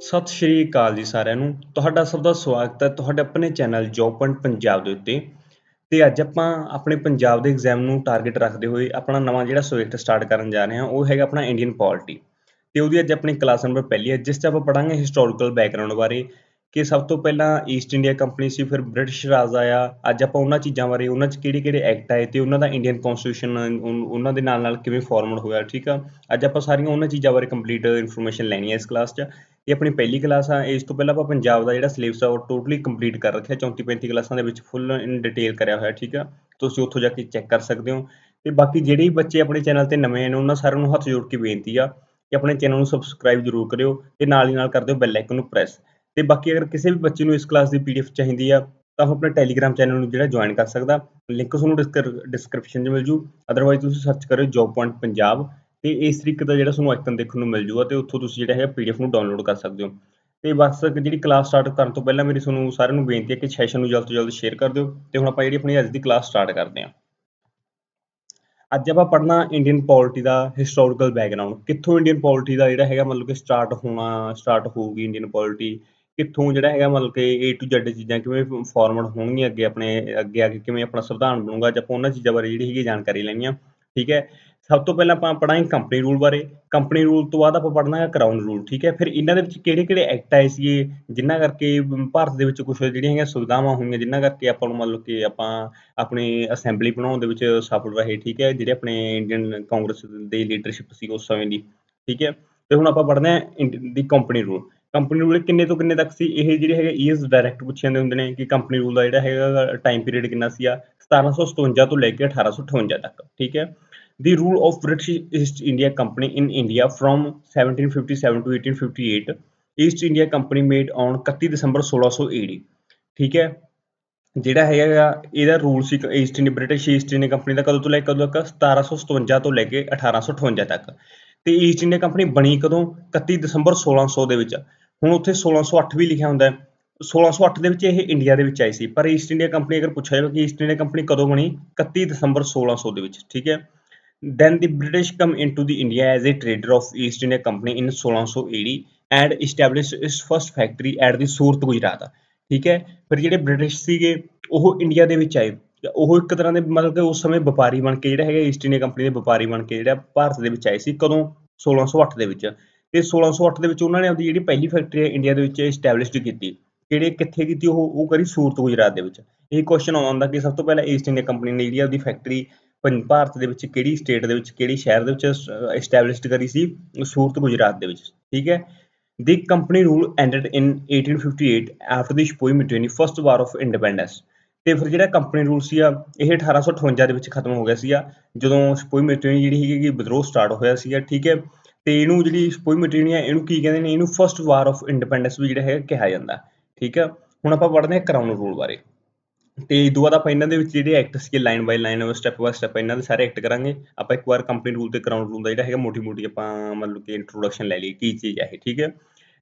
ਸਤਿ ਸ਼੍ਰੀ ਅਕਾਲ ਜੀ ਸਾਰਿਆਂ ਨੂੰ। ਤੁਹਾਡਾ ਸਭ ਦਾ ਸਵਾਗਤ ਹੈ ਤੁਹਾਡੇ ਆਪਣੇ ਚੈਨਲ ਜੌਬ ਪੁਆਇੰਟ ਪੰਜਾਬ ਦੇ ਉੱਤੇ। ਤੇ ਅੱਜ ਆਪਾਂ ਆਪਣੇ ਪੰਜਾਬ ਦੇ ਐਗਜ਼ਾਮ ਨੂੰ ਟਾਰਗੇਟ ਰੱਖਦੇ ਹੋਏ ਆਪਣਾ ਨਵਾਂ ਜਿਹੜਾ ਸਬਜੈਕਟ ਸਟਾਰਟ ਕਰਨ ਜਾ ਰਹੇ ਹਾਂ, ਉਹ ਹੈਗਾ ਆਪਣਾ ਇੰਡੀਅਨ ਪੋਲਿਟੀ ਤੇ ਉਹਦੀ ਅੱਜ ਆਪਣੀ ਕਲਾਸ ਨੰਬਰ ਪਹਿਲੀ ਹੈ, ਜਿਸ 'ਚ ਆਪਾਂ ਪੜਾਂਗੇ ਹਿਸਟੋਰੀਕਲ ਬੈਕਗ੍ਰਾਉਂਡ ਬਾਰੇ, ਕਿ ਸਭ ਤੋਂ ਪਹਿਲਾਂ ਈਸਟ ਇੰਡੀਆ ਕੰਪਨੀ ਸੀ, ਫਿਰ ਬ੍ਰਿਟਿਸ਼ ਰਾਜ ਆਇਆ ਅੱਜ ਆਪਾਂ ਉਹਨਾਂ ਚੀਜ਼ਾਂ ਬਾਰੇ, ਉਹਨਾਂ 'ਚ ਕਿਹੜੇ ਕਿਹੜੇ ਐਕਟ ਆਏ ਤੇ ਉਹਨਾਂ ਦਾ ਇੰਡੀਅਨ ਕਨਸਟੀਟਿਊਸ਼ਨ ਉਹਨਾਂ ਦੇ ਨਾਲ ਨਾਲ ਕਿਵੇਂ ਫਾਰਮਡ ਹੋਇਆ, ਠੀਕ ਆ? ਅੱਜ ਆਪਾਂ ਸਾਰੀਆਂ ਉਹਨਾਂ ਚੀਜ਼ਾਂ ਬਾਰੇ ਕੰਪਲੀਟ ਇਨਫੋਰਮੇਸ਼ਨ ਲੈਣੀ ਹੈ ਇਸ ਕਲਾਸ 'ਚ। ਇਹ ਆਪਣੀ ਪਹਿਲੀ ਕਲਾਸ ਆ। ਇਸ ਤੋਂ ਪਹਿਲਾਂ ਆਪਾਂ ਪੰਜਾਬ ਦਾ ਜਿਹੜਾ ਸਿਲੇਬਸ ਆ, ਉਹ ਟੋਟਲੀ ਕੰਪਲੀਟ ਕਰ ਰੱਖਿਆ। 34 35 ਕਲਾਸਾਂ ਦੇ ਵਿੱਚ ਫੁੱਲ ਇਨ ਡਿਟੇਲ ਕਰਿਆ ਹੋਇਆ, ਠੀਕ ਆ? ਤੁਸੀਂ ਉੱਥੋਂ ਜਾ ਕੇ ਚੈੱਕ ਕਰ ਸਕਦੇ ਹੋ। ਤੇ ਬਾਕੀ ਜਿਹੜੇ ਵੀ ਬੱਚੇ ਆਪਣੇ ਚੈਨਲ ਤੇ ਨਵੇਂ ਨੇ, ਉਹਨਾਂ ਸਾਰਿਆਂ ਨੂੰ ਹੱਥ ਜੋੜ ਕੇ ਬੇਨਤੀ ਆ ਕਿ ਆਪਣੇ ਚੈਨਲ ਨੂੰ ਸਬਸਕ੍ਰਾਈਬ ਜ਼ਰੂਰ ਕਰਿਓ ਤੇ ਨਾਲ ਹੀ ਨਾਲ ਕਰ ਦਿਓ ਬੈਲ ਆਈਕਨ ਨੂੰ ਪ੍ਰੈਸ ਤੇ ਬਾਕੀ ਅਗਰ ਕਿਸੇ ਵੀ ਬੱਚੇ ਨੂੰ ਇਸ ਕਲਾਸ ਦੀ ਪੀਡੀਐਫ ਚਾਹੀਦੀ ਆ, ਤਾਂ ਉਹ ਆਪਣੇ ਟੈਲੀਗ੍ਰਾਮ ਚੈਨਲ ਨੂੰ ਜਿਹੜਾ ਜੁਆਇਨ ਕਰ ਸਕਦਾ। ਲਿੰਕ ਤੁਹਾਨੂੰ ਡਿਸਕ੍ਰਿਪਸ਼ਨ 'ਚ ਮਿਲ ਜੂ। ਅਦਰਵਾਈਜ਼ ਤੁਸੀਂ ਸਰਚ ਕਰਿਓ ਜੌਬ ਪੁਆਇੰਟ ਪੰਜਾਬ। ਤੇ ਇਸ ਤਰੀਕੇ ਦਾ ਜਿਹੜਾ ਤੁਹਾਨੂੰ ਆਈਕਨ ਦੇਖਣ ਨੂੰ ਮਿਲ ਜੂਗਾ ਤੇ ਉੱਥੋਂ ਤੁਸੀਂ ਜਿਹੜਾ ਹੈ ਪੀਡੀਐਫ ਨੂੰ ਡਾਊਨਲੋਡ ਕਰ ਸਕਦੇ ਹੋ। ਤੇ ਬਸ ਜਿਹੜੀ ਕਲਾਸ ਸਟਾਰਟ ਕਰਨ ਤੋਂ ਪਹਿਲਾਂ ਮੇਰੀ ਤੁਹਾਨੂੰ ਸਾਰਿਆਂ ਨੂੰ ਬੇਨਤੀ ਹੈ ਕਿ ਸੈਸ਼ਨ ਨੂੰ ਜਲਦ ਤੋਂ ਜਲਦ ਸ਼ੇਅਰ ਕਰ ਦਿਓ ਤੇ ਹੁਣ ਆਪਾਂ ਜਿਹੜੀ ਆਪਣੀ ਅੱਜ ਦੀ ਕਲਾਸ ਸਟਾਰਟ ਕਰਦੇ ਹਾਂ। ਅੱਜ ਆਪਾਂ ਪੜ੍ਹਨਾ ਇੰਡੀਅਨ ਪੋਲਿਟੀ ਦਾ ਹਿਸਟੋਰੀਕਲ ਬੈਕਗ੍ਰਾਉਂਡ ਕਿੱਥੋਂ ਇੰਡੀਅਨ ਪੋਲਿਟੀ ਦਾ ਜਿਹੜਾ ਹੈਗਾ ਮਤਲਬ ਕਿ ਸਟਾਰਟ ਹੋਣਾ ਸਟਾਰਟ ਹੋਊਗੀ ਇੰਡੀਅਨ ਪੋਲਿਟੀ ਕਿੱਥੋਂ ਜਿਹੜਾ ਹੈਗਾ ਮਤਲਬ ਕਿ A to Z ਚੀਜ਼ਾਂ ਕਿਵੇਂ ਫਾਰਮਡ ਹੋਣਗੀਆਂ ਅੱਗੇ ਆਪਣੇ, ਅੱਗੇ ਆ ਕੇ ਕਿਵੇਂ ਆਪਣਾ ਸੰਵਿਧਾਨ ਬਣੂਗਾ? ਅੱਜ ਆਪਾਂ ਉਹਨਾਂ ਚੀਜ਼ਾਂ ਬਾਰੇ ਜਿਹੜੀ ਹੈਗੀ ਜਾਣਕਾਰੀ ਲੈਣੀ ਆ ਠੀਕ ਹੈ? ਸਭ ਤੋਂ ਪਹਿਲਾਂ ਆਪਾਂ ਪੜਾਂਗੇ ਕੰਪਨੀ ਰੂਲ ਬਾਰੇ। ਕੰਪਨੀ ਰੂਲ ਤੋਂ ਬਾਅਦ ਆਪਾਂ ਪੜਨਾ ਹੈ ਕਰਾਊਨ ਰੂਲ ਠੀਕ ਹੈ? ਫਿਰ ਇਹਨਾਂ ਦੇ ਵਿੱਚ ਕਿਹੜੇ ਕਿਹੜੇ ਐਕਟ ਆਏ ਸੀਗੇ ਜਿਨ੍ਹਾਂ ਕਰਕੇ ਭਾਰਤ ਦੇ ਵਿੱਚ ਕੁਝ ਜਿਹੜੀਆਂ ਹੈਗੀਆਂ ਸੁਵਿਧਾਵਾਂ ਹੋਈਆਂ ਜਿਨ੍ਹਾਂ ਕਰਕੇ ਆਪਾਂ ਨੂੰ ਮਤਲਬ ਕਿ ਆਪਾਂ ਆਪਣੀ ਅਸੈਂਬਲੀ ਬਣਾਉਣ ਦੇ ਵਿੱਚ ਸਫਲ ਰਹੇ, ਠੀਕ ਹੈ? ਜਿਹੜੇ ਆਪਣੇ ਇੰਡੀਅਨ ਕਾਂਗਰਸ ਦੀ ਲੀਡਰਸ਼ਿਪ ਸੀ ਉਸ ਸਮੇਂ ਦੀ, ਠੀਕ ਹੈ? ਤੇ ਹੁਣ ਆਪਾਂ ਪੜਦੇ ਹਾਂ ਦੀ ਕੰਪਨੀ ਰੂਲ ਕੰਪਨੀ ਰੂਲ ਕਿੰਨੇ ਤੋਂ ਕਿੰਨੇ ਤੱਕ ਸੀ? ਇਹ ਜਿਹੜੇ ਹੈਗੇ ਈਅਰਸ ਡਾਇਰੈਕਟ ਪੁੱਛੇ ਜਾਂਦੇ ਹੁੰਦੇ ਨੇ ਕਿ ਕੰਪਨੀ ਰੂਲ ਦਾ ਜਿਹੜਾ ਹੈਗਾ ਟਾਈਮ ਪੀਰੀਅਡ ਕਿੰਨਾ ਸੀ ਆ 1757 ਤੋਂ ਲੈ ਕੇ 1858 ਤੱਕ, ਠੀਕ ਹੈ? The rule of British East India Company in India from 1757 to 1858 East India Company made on 31 December 1600 AD ਠੀਕ ਹੈ? ਜਿਹੜਾ ਹੈਗਾ ਇਹਦਾ ਰੂਲ ਸੀ East India British East India Company ਦਾ ਕਦੋਂ ਤੋਂ ਲੈ ਕੇ, ਕਦੋਂ ਤੱਕ? 1757 ਤੋਂ ਲੈ ਕੇ 1858 ਤੱਕ। ਤੇ ਈਸਟ ਇੰਡੀਆ ਕੰਪਨੀ ਬਣੀ ਕਦੋਂ? 31 ਦਸੰਬਰ 1600 ਦੇ ਵਿੱਚ। ਹੁਣ ਉੱਥੇ 1608 ਵੀ ਲਿਖਿਆ ਹੁੰਦਾ ਹੈ। 1608 ਦੇ ਵਿੱਚ ਇਹ ਇੰਡੀਆ ਦੇ ਵਿੱਚ ਆਈ ਸੀ। ਪਰ ਈਸਟ ਇੰਡੀਆ ਕੰਪਨੀ ਅਗਰ ਪੁੱਛਿਆ ਜਾਵੇ ਕਿ ਈਸਟ ਇੰਡੀਆ ਕੰਪਨੀ ਕਦੋਂ ਬਣੀ? 31 ਦਸੰਬਰ 1600 ਦੇ ਵਿੱਚ। ਠੀਕ ਹੈ? Then the British come into the India as a trader of East India Company in 1600 AD and established its first factory at the ਸੂਰਤ ਗੁਜਰਾਤ ਠੀਕ ਹੈ ਫਿਰ ਜਿਹੜੇ ਬ੍ਰਿਟਿਸ਼ ਸੀਗੇ, ਉਹ ਇੰਡੀਆ ਦੇ ਵਿੱਚ ਆਏ। ਉਹ ਇੱਕ ਤਰ੍ਹਾਂ ਦੇ ਮਤਲਬ ਕਿ ਉਸ ਸਮੇਂ ਵਪਾਰੀ ਬਣ ਕੇ ਜਿਹੜਾ ਹੈਗਾ ਈਸਟ ਇੰਡੀਆ ਕੰਪਨੀ ਦੇ ਵਪਾਰੀ ਬਣ ਕੇ ਜਿਹੜਾ ਭਾਰਤ ਦੇ ਵਿੱਚ ਆਏ ਸੀ ਕਦੋਂ? 1608 ਦੇ ਵਿੱਚ। ਤੇ 1608 ਦੇ ਵਿੱਚ ਉਹਨਾਂ ਨੇ ਆਪਣੀ ਜਿਹੜੀ ਪਹਿਲੀ ਫੈਕਟਰੀ ਹੈ ਇੰਡੀਆ ਦੇ ਵਿੱਚ ਐਸਟੈਬਲਿਸ਼ਡ ਕੀਤੀ। ਕਿਹੜੇ, ਕਿੱਥੇ ਕੀਤੀ ਉਹ? ਉਹ ਕਰੀ ਸੂਰਤ ਗੁਜਰਾਤ ਦੇ ਵਿੱਚ। ਇਹ ਕੁਐਸਚਨ ਆਉਂਦਾ ਕਿ ਸਭ ਤੋਂ ਪਹਿਲਾਂ ਈਸਟ ਇੰਡੀਆ ਕੰਪਨੀ ਨੇ ਜਿਹੜੀ ਆਪਦੀ ਫੈਕਟਰੀ ਭਾਰਤ ਦੇ ਵਿੱਚ ਕਿਹੜੀ ਸਟੇਟ ਦੇ ਵਿੱਚ, ਕਿਹੜੀ ਸ਼ਹਿਰ ਦੇ ਵਿੱਚ ਐਸਟੈਬਲਿਸ਼ਡ ਕਰੀ ਸੀ? ਸੂਰਤ ਗੁਜਰਾਤ ਦੇ ਵਿੱਚ, ਠੀਕ ਹੈ? The company rule ended in 1858 after the sepoy mutiny first war of independence ਤੇ ਫਿਰ ਜਿਹੜਾ ਕੰਪਨੀ ਰੂਲ ਸੀ ਆ ਇਹ 1858 ਦੇ ਵਿੱਚ ਖਤਮ ਹੋ ਗਿਆ ਸੀਗਾ, ਜਦੋਂ ਸ਼ਪੋਈ ਮਿਟੇਨੀ ਜਿਹੜੀ ਹੈਗੀ ਵਿਦਰੋਹ ਸਟਾਰਟ ਹੋਇਆ ਸੀਗਾ, ਠੀਕ ਹੈ? ਤੇ ਇਹਨੂੰ ਜਿਹੜੀ ਸ਼ਪੋਈ ਮਿਟੇਨੀ ਹੈ, ਇਹਨੂੰ ਕੀ ਕਹਿੰਦੇ ਨੇ? ਇਹਨੂੰ ਫਰਸਟ ਵਾਰ ਆਫ ਇੰਡੀਪੈਂਡੈਂਸ ਵੀ ਜਿਹੜਾ ਹੈ, ਕਿਹਾ ਜਾਂਦਾ, ਠੀਕ ਹੈ? ਹੁਣ ਆਪਾਂ ਪੜ੍ਹਦੇ ਹਾਂ ਕਰਾਊਨ ਰੂਲ ਬਾਰੇ। ਤੇ ਇਦੋਂ ਬਾਅਦ ਆਪਾਂ ਇਹਨਾਂ ਦੇ ਵਿੱਚ ਜਿਹੜੇ ਐਕਟ ਸੀਗੇ line by line step by step ਇਹਨਾਂ ਦੇ ਸਾਰੇ ਐਕਟ ਕਰਾਂਗੇ। ਆਪਾਂ ਇੱਕ ਵਾਰ ਕੰਪਨੀ ਰੂਲ ਤੇ ਕਰਾਊਨ ਰੂਲ ਦਾ ਜਿਹੜਾ ਹੈਗਾ ਮੋਟੀ ਮੋਟੀ ਆਪਾਂ ਮਤਲਬ ਕਿ ਇੰਟਰੋਡਕਸ਼ਨ ਲੈ ਲਈ ਕੀ ਚੀਜ਼ ਹੈ ਇਹ, ਠੀਕ ਹੈ?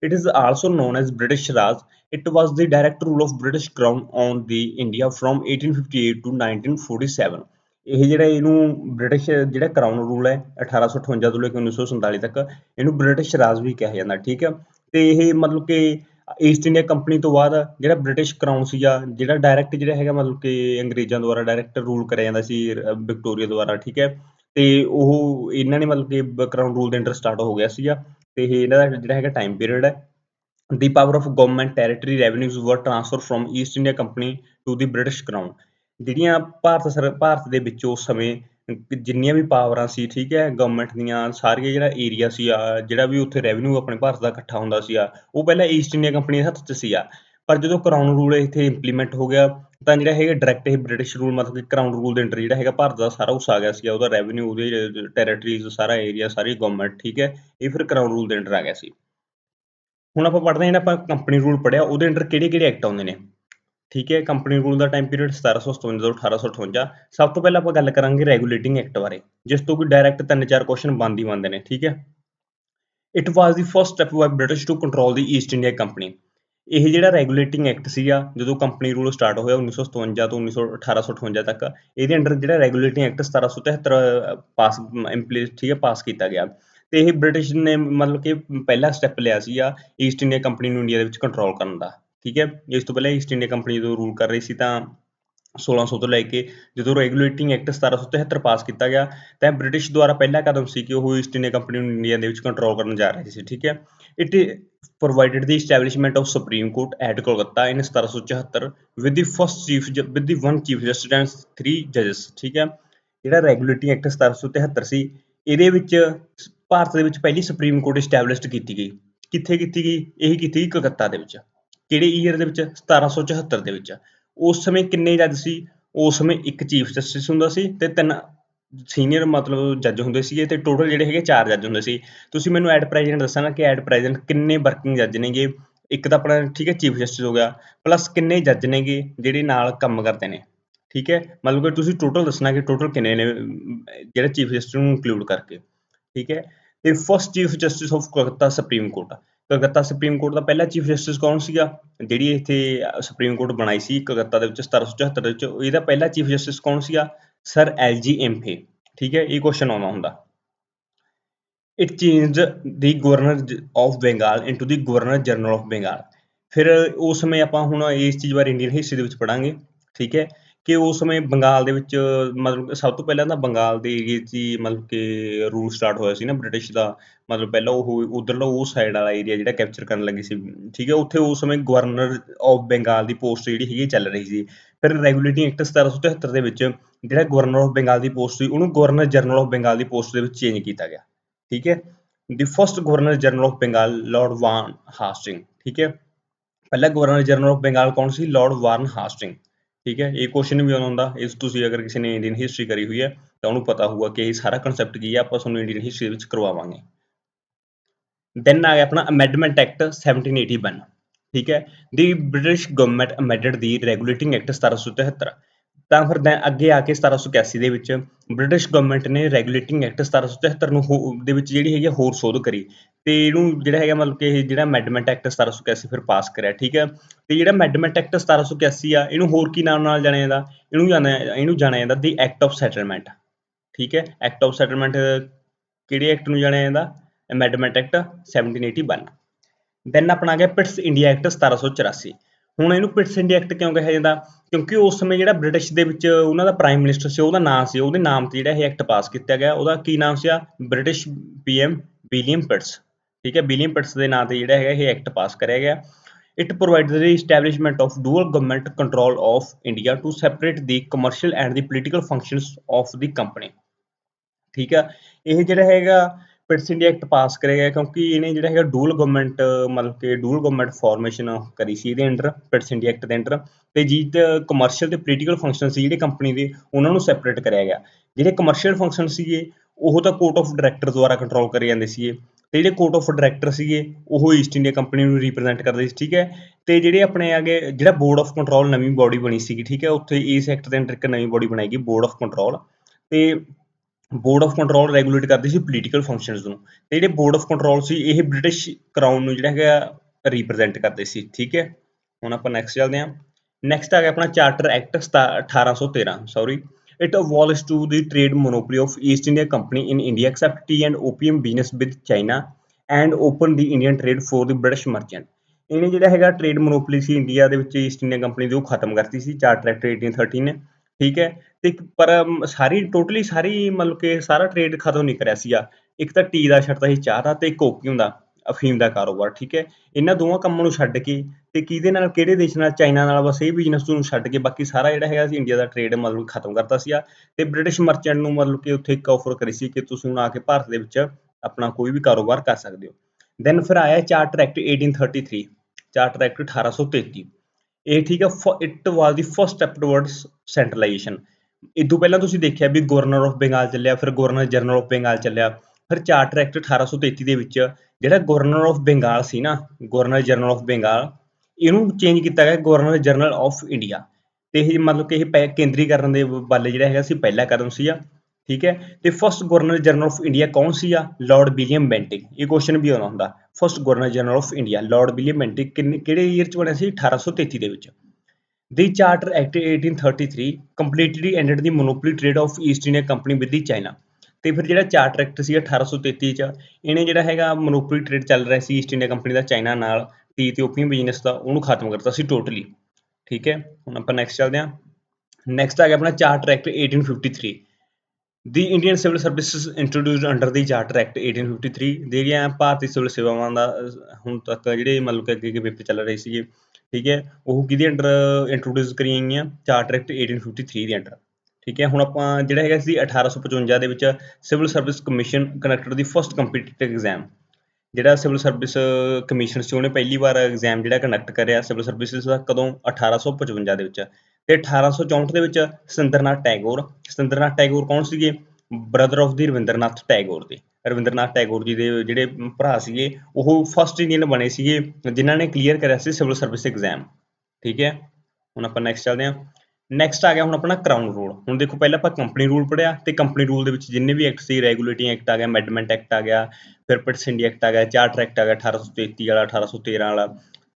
It is also known as British Raj it was the direct rule of British crown on the India from 1858 to 1947 ਇਹ ਜਿਹੜਾ ਇਹਨੂੰ ਬ੍ਰਿਟਿਸ਼ ਜਿਹੜਾ ਕਰਾਊਨ ਰੂਲ ਹੈ 1858 ਤੋਂ ਲੈ ਕੇ 1947 ਤੱਕ, ਇਹਨੂੰ ਬ੍ਰਿਟਿਸ਼ ਰਾਜ ਵੀ ਕਿਹਾ ਜਾਂਦਾ, ਠੀਕ ਹੈ? ਤੇ ਇਹ ਮਤਲਬ ਕਿ ਈਸਟ ਇੰਡੀਆ ਕੰਪਨੀ ਤੋਂ ਬਾਅਦ ਜਿਹੜਾ ਬ੍ਰਿਟਿਸ਼ ਕਰਾਊਨ ਸੀਗਾ, ਜਿਹੜਾ ਡਾਇਰੈਕਟ ਜਿਹੜਾ ਹੈਗਾ ਮਤਲਬ ਕਿ ਅੰਗਰੇਜ਼ਾਂ ਦੁਆਰਾ ਡਾਇਰੈਕਟ ਰੂਲ ਕਰਿਆ ਜਾਂਦਾ ਸੀ ਵਿਕਟੋਰੀਆ ਦੁਆਰਾ, ਠੀਕ ਹੈ? ਤੇ ਉਹ ਇਹਨਾਂ ਨੇ ਮਤਲਬ ਕਿ ਕਰਾਊਨ ਰੂਲ ਦੇ ਅੰਡਰ ਸਟਾਰਟ ਹੋ ਗਿਆ ਸੀਗਾ ਤੇ ਇਹ ਇਹਨਾਂ ਦਾ ਜਿਹੜਾ ਹੈਗਾ ਟਾਈਮ ਪੀਰੀਅਡ ਹੈ। The power of government territory revenues were transfer from East India company to the British crown ਜਿਹੜੀਆਂ ਭਾਰਤ ਸਰ, ਭਾਰਤ ਦੇ ਵਿੱਚ ਉਸ ਸਮੇਂ ਜਿੰਨੀਆਂ ਵੀ ਪਾਵਰਾਂ ਸੀ, ਠੀਕ ਹੈ ਗਵਰਨਮੈਂਟ ਦੀਆਂ, ਸਾਰੀਆਂ ਜਿਹੜਾ ਏਰੀਆ ਸੀ ਆ, ਜਿਹੜਾ ਵੀ ਉੱਥੇ ਰੈਵਨਿਊ ਆਪਣੇ ਭਾਰਤ ਦਾ ਇਕੱਠਾ ਹੁੰਦਾ ਸੀ ਆ, ਉਹ ਪਹਿਲਾਂ ਈਸਟ ਇੰਡੀਆ ਕੰਪਨੀ ਦੇ ਹੱਥ 'ਚ ਸੀ ਆ। ਪਰ ਜਦੋਂ ਕਰਾਊਨ ਰੂਲ ਇੱਥੇ ਇੰਪਲੀਮੈਂਟ ਹੋ ਗਿਆ, ਤਾਂ ਜਿਹੜਾ ਹੈਗਾ ਡਾਇਰੈਕਟ ਇਹ ਬ੍ਰਿਟਿਸ਼ ਰੂਲ ਮਤਲਬ ਕਿ ਕਰਾਊਨ ਰੂਲ ਦੇ ਅੰਡਰ ਜਿਹੜਾ ਹੈਗਾ ਭਾਰਤ ਦਾ ਸਾਰਾ ਉਸ ਆ ਗਿਆ ਸੀ ਉਹਦਾ ਰੈਵਨਿਊ ਉਹਦੇ ਟੈਰੀਟਰੀਜ਼ ਸਾਰਾ ਏਰੀਆ ਸਾਰੀ ਗਵਰਨਮੈਂਟ ਠੀਕ ਹੈ, ਇਹ ਫਿਰ ਕਰਾਊਨ ਰੂਲ ਦੇ ਅੰਡਰ ਆ ਗਿਆ ਸੀ। ਹੁਣ ਆਪਾਂ ਪੜ੍ਹਦੇ ਹਾਂ ਜਿਹੜਾ ਆਪਾਂ ਕੰਪਨੀ ਰੂਲ ਪੜਿਆ ਉਹਦੇ ਅੰਡਰ ਕਿਹੜੇ ਕਿਹੜੇ ਐਕਟ ਆਉਂਦੇ ਨੇ? ਠੀਕ ਹੈ ਕੰਪਨੀ ਰੂਲ ਦਾ ਟਾਈਮ ਪੀਰੀਅਡ 1757 ਤੋਂ 1858 ਸਭ ਤੋਂ ਪਹਿਲਾਂ ਆਪਾਂ ਗੱਲ ਕਰਾਂਗੇ ਰੈਗੂਲੇਟਿੰਗ ਐਕਟ ਬਾਰੇ, ਜਿਸ ਤੋਂ ਕਿ ਡਾਇਰੈਕਟ ਤਿੰਨ ਚਾਰ ਕੁਐਸਚਨ ਬੰਦ ਹੀ ਬੰਦੇ ਨੇ, ਠੀਕ ਹੈ। It was the first step by British to control the East India company ਇਹ ਜਿਹੜਾ ਰੈਗੂਲੇਟਿੰਗ ਐਕਟ ਸੀਗਾ, ਜਦੋਂ ਕੰਪਨੀ ਰੂਲ ਸਟਾਰਟ ਹੋਇਆ 1957 ਤੋਂ 1858 ਤੱਕ, ਇਹਦੇ ਅੰਡਰ ਜਿਹੜਾ ਰੈਗੂਲੇਟਿੰਗ ਐਕਟ 1773 ਪਾਸ ਇੰਪਲੀਸ ਠੀਕ ਹੈ ਪਾਸ ਕੀਤਾ ਗਿਆ। ਤੇ ਇਹ ਬ੍ਰਿਟਿਸ਼ ਨੇ ਮਤਲਬ ਕਿ ਪਹਿਲਾ ਸਟੈਪ ਲਿਆ ਸੀਗਾ ਈਸਟ ਇੰਡੀਆ ਕੰਪਨੀ ਨੂੰ ਇੰਡੀਆ ਦੇ ਵਿੱਚ ਕੰਟਰੋਲ ਕਰਨ ਦਾ। ਠੀਕ ਹੈ? ਇਸ ਤੋਂ ਪਹਿਲਾਂ ਈਸਟ ਇੰਡੀਆ ਕੰਪਨੀ ਜਦੋਂ ਰੂਲ ਕਰ ਰਹੀ ਸੀ ਤਾਂ 1600 ਤੋਂ ਲੈ ਕੇ ਜਦੋਂ ਰੈਗੂਲੇਟਿੰਗ ਐਕਟ 1773 ਪਾਸ ਕੀਤਾ ਗਿਆ, ਤਾਂ ਬ੍ਰਿਟਿਸ਼ ਦੁਆਰਾ ਪਹਿਲਾ ਕਦਮ ਸੀ ਕਿ ਉਹ ਈਸਟ ਇੰਡੀਆ ਕੰਪਨੀ ਨੂੰ ਇੰਡੀਆ ਦੇ ਵਿੱਚ ਕੰਟਰੋਲ ਕਰਨ ਜਾ ਰਹੇ ਸੀ, ਠੀਕ ਹੈ? It provided the establishment of supreme court at kolkata in 1774 with the first chief ju- with the one chief justice and three ਠੀਕ ਹੈ? ਜਿਹੜਾ ਰੈਗੂਲੇਟਿੰਗ ਐਕਟ 1773 ਸੀ ਇਹਦੇ ਵਿੱਚ ਭਾਰਤ ਦੇ ਵਿੱਚ ਪਹਿਲੀ ਸੁਪਰੀਮ ਕੋਰਟ established ਕੀਤੀ ਗਈ। ਕਿੱਥੇ ਕੀਤੀ ਗਈ? ਇਹ ਕੀਤੀ ਗਈ ਕਲਕੱਤਾ ਦੇ ਵਿੱਚ। ਕਿਹੜੇ ਈਅਰ ਦੇ ਵਿੱਚ? 1774 ਦੇ ਵਿੱਚ। ਉਸ ਸਮੇਂ ਕਿੰਨੇ ਜੱਜ ਸੀ? ਉਸ ਸਮੇਂ ਇੱਕ ਚੀਫ ਜਸਟਿਸ ਹੁੰਦਾ ਸੀ ਤੇ ਤਿੰਨ ਸੀਨੀਅਰ ਮਤਲਬ ਜੱਜ ਹੁੰਦੇ ਸੀਗੇ ਤੇ ਟੋਟਲ ਜਿਹੜੇ ਹੈਗੇ ਚਾਰ ਜੱਜ ਹੁੰਦੇ ਸੀ। ਤੁਸੀਂ ਮੈਨੂੰ ਐਟ ਪ੍ਰੈਜ਼ੈਂਟ ਦੱਸਣਾ ਕਿ ਐਟ ਪ੍ਰੈਜ਼ੈਂਟ ਕਿੰਨੇ ਵਰਕਿੰਗ ਜੱਜ ਨੇਗੇ? ਇੱਕ ਤਾਂ ਆਪਣਾ ਠੀਕ ਹੈ ਚੀਫ ਜਸਟਿਸ ਹੋ ਗਿਆ। ਪਲੱਸ ਕਿੰਨੇ ਜੱਜ ਨੇਗੇ ਜਿਹੜੇ ਨਾਲ ਕੰਮ ਕਰਦੇ ਨੇ? ਠੀਕ ਹੈ? ਮਤਲਬ ਕਿ ਤੁਸੀਂ ਟੋਟਲ ਦੱਸਣਾ ਕਿ ਟੋਟਲ ਕਿੰਨੇ ਨੇ, ਜਿਹੜੇ ਚੀਫ ਜਸਟਿਸ ਨੂੰ ਇਨਕਲੂਡ ਕਰਕੇ। ਠੀਕ ਹੈ? ਤੇ first chief justice of Calcutta supreme court Calcutta supreme court ਦਾ ਪਹਿਲਾ ਚੀਫ ਜਸਟਿਸ ਕੌਣ ਸੀਗਾ? ਜਿਹੜੀ ਇੱਥੇ ਸੁਪਰੀਮ ਕੋਰਟ ਬਣਾਈ ਸੀ ਕਲਕੱਤਾ ਦੇ ਵਿੱਚ 1774 ਦੇ ਵਿੱਚ, ਇਹਦਾ ਪਹਿਲਾ ਚੀਫ ਜਸਟਿਸ ਕੌਣ ਸੀਗਾ? ਸਰ ਐਲ ਜੀ ਐਮਫੇ ਠੀਕ ਹੈ? ਇਹ ਕੁਐਸਚਨ ਆਉਂਦਾ ਹੁੰਦਾ। It changed the governor of Bengal into the governor general of Bengal ਫਿਰ ਉਸ ਸਮੇਂ ਆਪਾਂ ਹੁਣ ਇਸ ਚੀਜ਼ ਬਾਰੇ ਇੰਡੀਅਨ ਹਿਸਟਰੀ ਦੇ ਵਿੱਚ ਪੜਾਂਗੇ ਠੀਕ ਹੈ? ਕਿ ਉਸ ਸਮੇਂ ਬੰਗਾਲ ਦੇ ਵਿੱਚ, ਮਤਲਬ ਸਭ ਤੋਂ ਪਹਿਲਾਂ ਤਾਂ ਬੰਗਾਲ ਦੇ ਏਰੀਏ 'ਚ ਹੀ ਮਤਲਬ ਕਿ ਰੂਲ ਸਟਾਰਟ ਹੋਇਆ ਸੀ ਨਾ ਬ੍ਰਿਟਿਸ਼ ਦਾ। ਮਤਲਬ ਪਹਿਲਾਂ ਉਹ ਉਧਰਲਾ ਉਹ ਸਾਈਡ ਵਾਲਾ ਏਰੀਆ ਜਿਹੜਾ ਕੈਪਚਰ ਕਰਨ ਲੱਗੀ ਸੀ। ਠੀਕ ਹੈ, ਉੱਥੇ ਉਸ ਸਮੇਂ ਗਵਰਨਰ ਆਫ ਬੰਗਾਲ ਦੀ ਪੋਸਟ ਜਿਹੜੀ ਹੈਗੀ ਚੱਲ ਰਹੀ ਸੀ। ਫਿਰ ਰੈਗੂਲੇਟਿੰਗ ਐਕਟ 1773 ਦੇ ਵਿੱਚ ਜਿਹੜਾ ਗਵਰਨਰ ਆਫ ਬੰਗਾਲ ਦੀ ਪੋਸਟ ਸੀ, ਉਹਨੂੰ ਗਵਰਨਰ ਜਨਰਲ ਆਫ ਬੰਗਾਲ ਦੀ ਪੋਸਟ ਦੇ ਵਿੱਚ ਚੇਂਜ ਕੀਤਾ ਗਿਆ। ਠੀਕ ਹੈ the first governor general of Bengal lord Warren Hastings ਠੀਕ ਹੈ, ਪਹਿਲਾ ਗਵਰਨਰ ਜਨਰਲ ਆਫ ਬੰਗਾਲ ਕੌਣ ਸੀ? ਲਾਰਡ ਵਾਰਨ ਹਾਸਟਿੰਗ ਠੀਕ ਹੈ, ਇਹ ਕੁਐਸਚਨ ਵੀ ਆਉਂਦਾ ਹੁੰਦਾ ਇਸ ਤੁਸੀਂ ਅਗਰ ਕਿਸੇ ਨੇ ਇੰਡੀਅਨ ਹਿਸਟਰੀ ਕਰੀ ਹੋਈ ਹੈ, ਤਾਂ ਉਹਨੂੰ ਪਤਾ ਹੋਊਗਾ ਕਿ ਇਹ ਸਾਰਾ ਕਨਸੈਪਟ ਕੀ ਹੈ, ਆਪਾਂ ਤੁਹਾਨੂੰ ਇੰਡੀਅਨ ਹਿਸਟਰੀ ਵਿੱਚ ਕਰਵਾਵਾਂਗੇ। ਦੈਨ ਆ ਗਿਆ ਆਪਣਾ ਅਮੈਂਡਮੈਂਟ ਐਕਟ 1781 ਠੀਕ ਹੈ, the British government amended the regulating act 1773 ਤਾਂ ਫਿਰ ਦੈਨ ਅੱਗੇ ਆ ਕੇ 1781 ਦੇ ਵਿੱਚ ਬ੍ਰਿਟਿਸ਼ ਗਵਰਨਮੈਂਟ ਨੇ ਰੈਗੂਲੇਟਿੰਗ ਐਕਟ 1773 ਨੂੰ ਹੋ- ਦੇ ਵਿੱਚ ਜਿਹੜੀ ਹੈਗੀ ਆ ਹੋਰ ਸੋਧ ਕਰੀ। ਤੇ ਇਹਨੂੰ ਜਿਹੜਾ ਹੈਗਾ ਮਤਲਬ ਕਿ ਇਹ ਜਿਹੜਾ ਅਮੈਂਡਮੈਂਟ ਐਕਟ 1781 ਫਿਰ ਪਾਸ ਕਰਿਆ, ਠੀਕ ਹੈ? ਤੇ ਜਿਹੜਾ ਅਮੈਂਡਮੈਂਟ ਐਕਟ 1781 ਆ, ਇਹਨੂੰ ਹੋਰ ਕੀ ਨਾਮ ਨਾਲ ਜਾਣਿਆ ਜਾਂਦਾ? ਇਹਨੂੰ ਜਾਣਿਆ ਇਹਨੂੰ ਜਾਣਿਆ ਜਾਂਦਾ ਦੀ ਐਕਟ ਆਫ ਸੈਟਲਮੈਂਟ ਠੀਕ ਹੈ? ਐਕਟ ਆਫ ਸੈਟਲਮੈਂਟ ਕਿਹੜੇ ਐਕਟ ਨੂੰ ਜਾਣਿਆ ਜਾਂਦਾ? ਅਮੈਂਡਮੈਂਟ ਐਕਟ 1781 ਦੈਨ ਆਪਣਾ ਆ ਗਿਆ ਪਿਟਸ ਇੰਡੀਆ ਐਕਟ 1784 ਹੁਣ ਇਹਨੂੰ ਪਿਟਸ ਇੰਡੀਆ ਐਕਟ ਕਿਉਂ ਕਿਹਾ ਜਾਂਦਾ? ਕਿਉਂਕਿ ਉਸ ਸਮੇਂ ਜਿਹੜਾ ਬ੍ਰਿਟਿਸ਼ ਦੇ ਵਿੱਚ ਉਹਨਾਂ ਦਾ ਪ੍ਰਾਈਮ ਮਿਨਿਸਟਰ ਸੀ, ਉਹਦਾ ਨਾਮ ਸੀ, ਉਹਦੇ ਨਾਮ ਤੇ ਜਿਹੜਾ ਇਹ ਐਕਟ ਪਾਸ ਕੀਤਾ ਗਿਆ, ਉਹਦਾ ਕੀ ਨਾਮ ਸੀ ਬ੍ਰਿਟਿਸ਼ ਪੀਐਮ ਵਿਲੀਅਮ ਪਿਟਸ ਠੀਕ ਹੈ? ਵਿਲੀਅਮ ਪਿਟਸ ਦੇ ਨਾਂ ਤੇ ਜਿਹੜਾ ਹੈਗਾ ਇਹ ਐਕਟ ਪਾਸ ਕਰਿਆ ਗਿਆ। It provides the establishment of dual government control of India to separate the commercial and the political functions of the company, ਠੀਕ ਆ ਇਹ ਜਿਹੜਾ ਹੈਗਾ ਪਿਟਸ ਇੰਡੀਆ ਐਕਟ ਪਾਸ ਕਰਿਆ ਗਿਆ ਕਿਉਂਕਿ ਇਹਨੇ ਜਿਹੜਾ ਹੈਗਾ ਡੂਲ ਗਵਰਨਮੈਂਟ ਮਤਲਬ ਕਿ ਡੂਅਲ ਗਵਰਨਮੈਂਟ ਫਾਰਮੇਸ਼ਨ ਕਰੀ ਸੀ ਇਹਦੇ ਅੰਡਰ ਪਿਟਸ ਇੰਡੀਆ ਐਕਟ ਦੇ ਅੰਡਰ ਤੇ ਜਿਹਦੇ ਕਮਰਸ਼ੀਅਲ ਤੇ ਪੋਲੀਟੀਕਲ ਫੰਕਸ਼ਨ ਸੀ ਜਿਹੜੇ ਕੰਪਨੀ ਦੇ, ਉਹਨਾਂ ਨੂੰ ਸੈਪਰੇਟ ਕਰਿਆ ਗਿਆ। ਜਿਹੜੇ ਕਮਰਸ਼ੀਅਲ ਫੰਕਸ਼ਨ ਸੀਗੇ, ਉਹ ਤਾਂ ਕੋਰਟ ਆਫ ਡਾਇਰੈਕਟਰ ਦੁਆਰਾ ਕੰਟਰੋਲ ਕਰੇ ਜਾਂਦੇ ਸੀਗੇ। ਤੇ ਜਿਹੜੇ ਕੋਰਟ ਆਫ ਡਾਇਰੈਕਟਰ ਸੀਗੇ, ਉਹ ਈਸਟ ਇੰਡੀਆ ਕੰਪਨੀ ਨੂੰ ਰਿਪਰੈਜ਼ੈਂਟ ਕਰਦੇ ਸੀ, ਠੀਕ ਹੈ? ਤੇ ਜਿਹੜੇ ਆਪਣੇ ਆਗੇ, ਜਿਹੜਾ ਬੋਰਡ ਆਫ ਕੰਟਰੋਲ ਨਵੀਂ ਬੋਡੀ ਬਣੀ ਸੀਗੀ, ਠੀਕ ਹੈ? ਉੱਥੇ ਇਸ ਐਕਟ ਦੇ ਅੰਡਰ ਇੱਕ ਨਵੀਂ ਬੋਡੀ ਬਣਾਈ ਗਈ ਬੋਰਡ ਆਫ ਕੰਟਰੋਲ ਤੇ ਬੋਰਡ ਆਫ ਕੰਟਰੋਲ ਰੈਗੂਲੇਟ ਕਰਦੀ ਸੀ ਪੋਲੀਟੀਕਲ ਫੰਕਸ਼ਨਸ ਨੂੰ। ਤੇ ਜਿਹੜੇ ਬੋਰਡ ਆਫ ਕੰਟਰੋਲ ਸੀ, ਇਹ ਬ੍ਰਿਟਿਸ਼ ਕਰਾਊਨ ਨੂੰ ਜਿਹੜਾ ਹੈਗਾ ਰਿਪਰੈਜ਼ੈਂਟ ਕਰਦੇ ਸੀ, ਠੀਕ ਹੈ? ਹੁਣ ਆਪਾਂ ਨੈਕਸਟ ਚੱਲਦੇ ਹਾਂ। ਨੈਕਸਟ ਆ ਗਿਆ ਆਪਣਾ charter act 1813 sorry it abolished to the trade monopoly of East India Company in India, except tea and opium business with China and opened the Indian trade for the British merchant ਇਹਨੇ ਜਿਹੜਾ ਹੈਗਾ trade monopoly ਸੀ India ਦੇ ਵਿੱਚ East India company ਦੀ, ਉਹ ਖਤਮ ਕਰਤੀ ਸੀ। Charter act 1813 ਨੇ ਠੀਕ ਹੈ? ਤੇ ਇੱਕ ਪਰ ਸਾਰੀ ਟੋਟਲੀ ਸਾਰੀ ਮਤਲਬ ਕਿ ਸਾਰਾ ਟ੍ਰੇਡ ਖਤਮ ਨਹੀਂ ਕਰਿਆ ਸੀਗਾ। ਇੱਕ ਤਾਂ ਟੀ ਦਾ ਛੱਡਤਾ ਸੀ, ਚਾਹ ਦਾ ਤੇ ਇੱਕ ਓਪੀਅਮ ਦਾ, ਅਫੀਮ ਦਾ ਕਾਰੋਬਾਰ, ਠੀਕ ਹੈ? ਇਹਨਾਂ ਦੋਵਾਂ ਕੰਮਾਂ ਨੂੰ ਛੱਡ ਕੇ ਤੇ ਕਿਹਦੇ ਨਾਲ, ਕਿਹੜੇ ਦੇਸ਼ ਨਾਲ, ਚਾਈਨਾ ਨਾਲ, ਬਸ ਇਹ ਬਿਜ਼ਨਸ ਨੂੰ ਛੱਡ ਕੇ ਬਾਕੀ ਸਾਰਾ ਜਿਹੜਾ ਹੈਗਾ ਸੀ ਇੰਡੀਆ ਦਾ ਟ੍ਰੇਡ ਮਤਲਬ ਖਤਮ ਕਰਤਾ ਸੀਗਾ ਤੇ ਬ੍ਰਿਟਿਸ਼ ਮਰਚੈਂਟ ਨੂੰ ਮਤਲਬ ਕਿ ਉੱਥੇ ਇੱਕ ਆਫਰ ਕਰੀ ਸੀ ਕਿ ਤੁਸੀਂ ਹੁਣ ਆ ਕੇ ਭਾਰਤ ਦੇ ਵਿੱਚ ਆਪਣਾ ਕੋਈ ਵੀ ਕਾਰੋਬਾਰ ਕਰ ਸਕਦੇ ਹੋ। ਦੈਨ ਫਿਰ ਆਇਆ ਚਾਰਟਰ ਐਕਟ 1833 ਚਾਰਟਰ ਐਕਟ 1833 ਇਹ ਠੀਕ ਹੈ it was the first step towards centralisation ਇਦੋਂ ਪਹਿਲਾਂ ਤੁਸੀਂ ਦੇਖਿਆ ਵੀ ਗਵਰਨਰ ਆਫ ਬੰਗਾਲ ਚੱਲਿਆ, ਫਿਰ ਗਵਰਨਰ ਜਨਰਲ ਆਫ ਬੰਗਾਲ ਚੱਲਿਆ, ਫਿਰ ਚਾਰਟਰ ਐਕਟ 1833 ਦੇ ਵਿੱਚ ਜਿਹੜਾ ਗਵਰਨਰ ਆਫ ਬੰਗਾਲ ਸੀ ਨਾ, ਗਵਰਨਰ ਜਨਰਲ ਆਫ ਬੰਗਾਲ, ਇਹਨੂੰ ਚੇਂਜ ਕੀਤਾ ਗਿਆ ਗਵਰਨਰ ਜਨਰਲ ਆਫ ਇੰਡੀਆ। ਤੇ ਇਹ ਮਤਲਬ ਕਿ ਇਹ ਪੈ- ਕੇਂਦਰੀਕਰਨ ਦੇ ਬਾਰੇ ਜਿਹੜਾ ਹੈਗਾ ਸੀ, ਪਹਿਲਾ ਕਦਮ ਸੀਗਾ, ਠੀਕ ਹੈ? ਤੇ first governor general of India ਕੌਣ ਸੀਗਾ? ਲਾਰਡ ਵਿਲੀਅਮ ਬੈਂਟਿਕ ਇਹ ਕੁਐਸਚਨ ਵੀ ਆਉਂਦਾ ਹੁੰਦਾ first governor general of India lord William Bentinck ਕਿੰਨੇ, ਕਿਹੜੇ ਈਅਰ ਚ ਬਣਿਆ ਸੀ? 1833 ਦੇ ਵਿੱਚ। The Charter Act 1833 completely ended the monopoly trade of East India Company with the China. ਤੇ ਫਿਰ ਜਿਹੜਾ ਚਾਰਟਰ ਐਕਟ ਸੀ 1833 ਚ, ਇਹਨੇ ਜਿਹੜਾ ਹੈਗਾ ਮੋਨੋਪੋਲੀ ਟ੍ਰੇਡ ਚੱਲ ਰਿਹਾ ਸੀ ਈਸਟ ਇੰਡੀਆ ਕੰਪਨੀ ਦਾ ਚਾਈਨਾ ਨਾਲ ਟੀ ਤੇ ਬਿਜ਼ਨਸ ਦਾ, ਉਹਨੂੰ ਖਤਮ ਕਰਤਾ ਸੀ ਟੋਟਲੀ ਠੀਕ ਹੈ? ਹੁਣ ਆਪਾਂ ਨੈਕਸਟ ਚੱਲਦੇ ਹਾਂ। ਨੈਕਸਟ ਆ ਗਿਆ ਆਪਣਾ charter act 1853 the Indian civil services introduced under the charter act 1853 ਗਿਆ ਭਾਰਤੀ ਸਿਵਲ ਸੇਵਾਵਾਂ ਦਾ ਹੁਣ ਤੱਕ ਜਿਹੜੇ ਮਤਲਬ ਕਿ ਅੱਗੇ ਅੱਗੇ ਪੇਪਰ ਚੱਲ ਰਹੇ ਸੀਗੇ ਠੀਕ ਹੈ, ਉਹ ਕਿਹਦੇ ਅੰਡਰ ਇੰਟਰੋਡਿਊਸ ਕਰੀਆਂ ਗਈਆਂ? ਚਾਰਟਰ ਐਕਟ 1853 ਦੇ ਅੰਡਰ ਠੀਕ ਹੈ, ਹੁਣ ਆਪਾਂ ਜਿਹੜਾ ਹੈਗਾ ਸੀ 1855 ਦੇ ਵਿੱਚ civil service commission conducted the first competitive exam ਜਿਹੜਾ ਸਿਵਲ ਸਰਵਿਸ ਕਮਿਸ਼ਨ ਸੀ, ਉਹਨੇ ਪਹਿਲੀ ਵਾਰ ਐਗਜ਼ਾਮ ਜਿਹੜਾ ਕੰਡਕਟ ਕਰਿਆ ਸਿਵਲ ਸਰਵਿਸਿਜ਼ ਦਾ ਕਦੋਂ? 1855 ਦੇ ਵਿੱਚ। ਤੇ 1864 ਦੇ ਵਿੱਚ ਸਤਿੰਦਰਨਾਥ ਟੈਗੋਰ ਸਤਿੰਦਰਨਾਥ ਟੈਗੋਰ ਕੌਣ ਸੀਗੇ? Brother of the Rabindranath Tagore ਦੇ। ਰਵਿੰਦਰਨਾਥ ਟੈਗੋਰ ਜੀ ਦੇ ਜਿਹੜੇ ਭਰਾ ਸੀਗੇ, ਉਹ ਫਸਟ ਇੰਡੀਅਨ ਬਣੇ ਸੀਗੇ, ਜਿਨ੍ਹਾਂ ਨੇ ਕਲੀਅਰ ਕਰਿਆ ਸੀ ਸਿਵਲ ਸਰਵਿਸ ਐਗਜ਼ਾਮ ਠੀਕ ਹੈ? ਹੁਣ ਆਪਾਂ ਨੈਕਸਟ ਚੱਲਦੇ ਹਾਂ। ਨੈਕਸਟ ਆ ਗਿਆ ਹੁਣ ਆਪਣਾ ਕਰਾਊਨ ਰੂਲ ਹੁਣ ਦੇਖੋ, ਪਹਿਲਾਂ ਆਪਾਂ ਕੰਪਨੀ ਰੂਲ ਪੜਿਆ ਤੇ ਕੰਪਨੀ ਰੂਲ ਦੇ ਵਿੱਚ ਜਿੰਨੇ ਵੀ ਐਕਟ ਸੀ ਰੈਗੂਲੇਟਿੰਗ ਐਕਟ ਆ ਗਿਆ ਮੈਡਮੈਂਟ ਐਕਟ ਆ ਗਿਆ, ਫਿਰ ਪਿਟਸ ਇੰਡੀਆ ਐਕਟ ਆ ਗਿਆ ਚਾਰਟਰ ਐਕਟ ਆ ਗਿਆ 1833 ਵਾਲਾ 1813 ਵਾਲਾ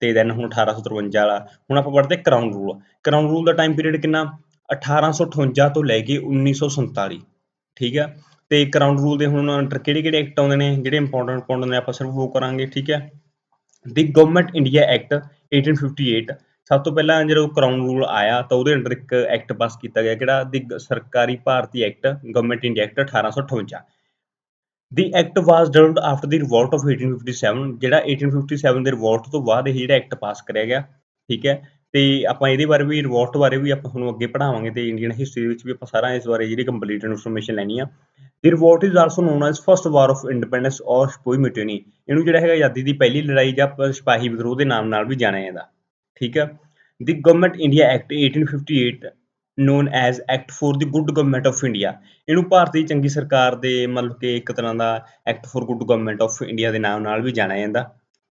ਤੇ ਦੈਨ ਹੁਣ 1853 ਵਾਲਾ। ਹੁਣ ਆਪਾਂ ਪੜ੍ਹਦੇ ਕਰਾਊਨ ਰੂਲ ਕਰਾਊਨ ਰੂਲ ਦਾ ਟਾਈਮ ਪੀਰੀਅਡ ਕਿੰਨਾ? 1858 ਤੋਂ ਲੈ ਕੇ 1947 ਠੀਕ ਆ ਤੇ ਕਰਾਊਨ ਰੂਲ ਦੇ ਹੁਣ ਅੰਡਰ ਕਿਹੜੇ ਕਿਹੜੇ ਐਕਟ ਆਉਂਦੇ ਨੇ, ਜਿਹੜੇ ਇੰਪੋਰਟੈਂਟ ਇੰਪੋਰਟੈਂਟ ਨੇ, ਆਪਾਂ ਸਿਰਫ ਉਹ ਕਰਾਂਗੇ, ਠੀਕ ਹੈ? ਦੀ ਗਵਰਨਮੈਂਟ ਇੰਡੀਆ ਐਕਟ 1858 ਸਭ ਤੋਂ ਪਹਿਲਾਂ ਜਦੋਂ ਕਰਾਊਨ ਰੂਲ ਆਇਆ, ਤਾਂ ਉਹਦੇ ਅੰਡਰ ਇੱਕ ਐਕਟ ਪਾਸ ਕੀਤਾ ਗਿਆ, ਕਿਹੜਾ? ਦੀ ਸਰਕਾਰੀ ਭਾਰਤੀ act government India act 1858 the act was developed after the revolt of 1857 ਜਿਹੜਾ 1857 ਦੇ ਰਿਵੋਲਟ ਤੋਂ ਬਾਅਦ ਇਹ ਜਿਹੜਾ ਐਕਟ ਪਾਸ ਕਰਿਆ ਗਿਆ, ਠੀਕ ਹੈ? ਤੇ ਆਪਾਂ ਇਹਦੇ ਬਾਰੇ ਵੀ ਰਿਵੋਲਟ ਬਾਰੇ ਵੀ ਆਪਾਂ ਤੁਹਾਨੂੰ ਅੱਗੇ ਪੜਾਵਾਂਗੇ ਤੇ ਇੰਡੀਅਨ ਹਿਸਟਰੀ ਵਿੱਚ ਵੀ ਆਪਾਂ ਸਾਰਾ ਇਸ ਬਾਰੇ ਜਿਹੜੀ ਕੰਪਲੀਟ ਇਨਫੋਰਮੇਸ਼ਨ ਲੈਣੀ ਆ। The revolt is also known as first war of independence or sepoy mutiny ਇਹਨੂੰ ਜਿਹੜਾ ਹੈਗਾ ਆਜ਼ਾਦੀ ਦੀ ਪਹਿਲੀ ਲੜਾਈ ਜਾਂ ਸਿਪਾਹੀ ਵਿਦਰੋਹ ਦੇ ਨਾਮ ਨਾਲ ਵੀ ਜਾਣਿਆ ਜਾਂਦਾ। ਠੀਕ ਹੈ? The government India act 1858 known as act for the good government of India ਇਹਨੂੰ ਭਾਰਤੀ ਚੰਗੀ ਸਰਕਾਰ ਦੇ ਮਤਲਬ ਕਿ ਇੱਕ ਤਰ੍ਹਾਂ ਦਾ act for good government of India ਦੇ ਨਾਮ ਨਾਲ ਵੀ ਜਾਣਿਆ ਜਾਂਦਾ।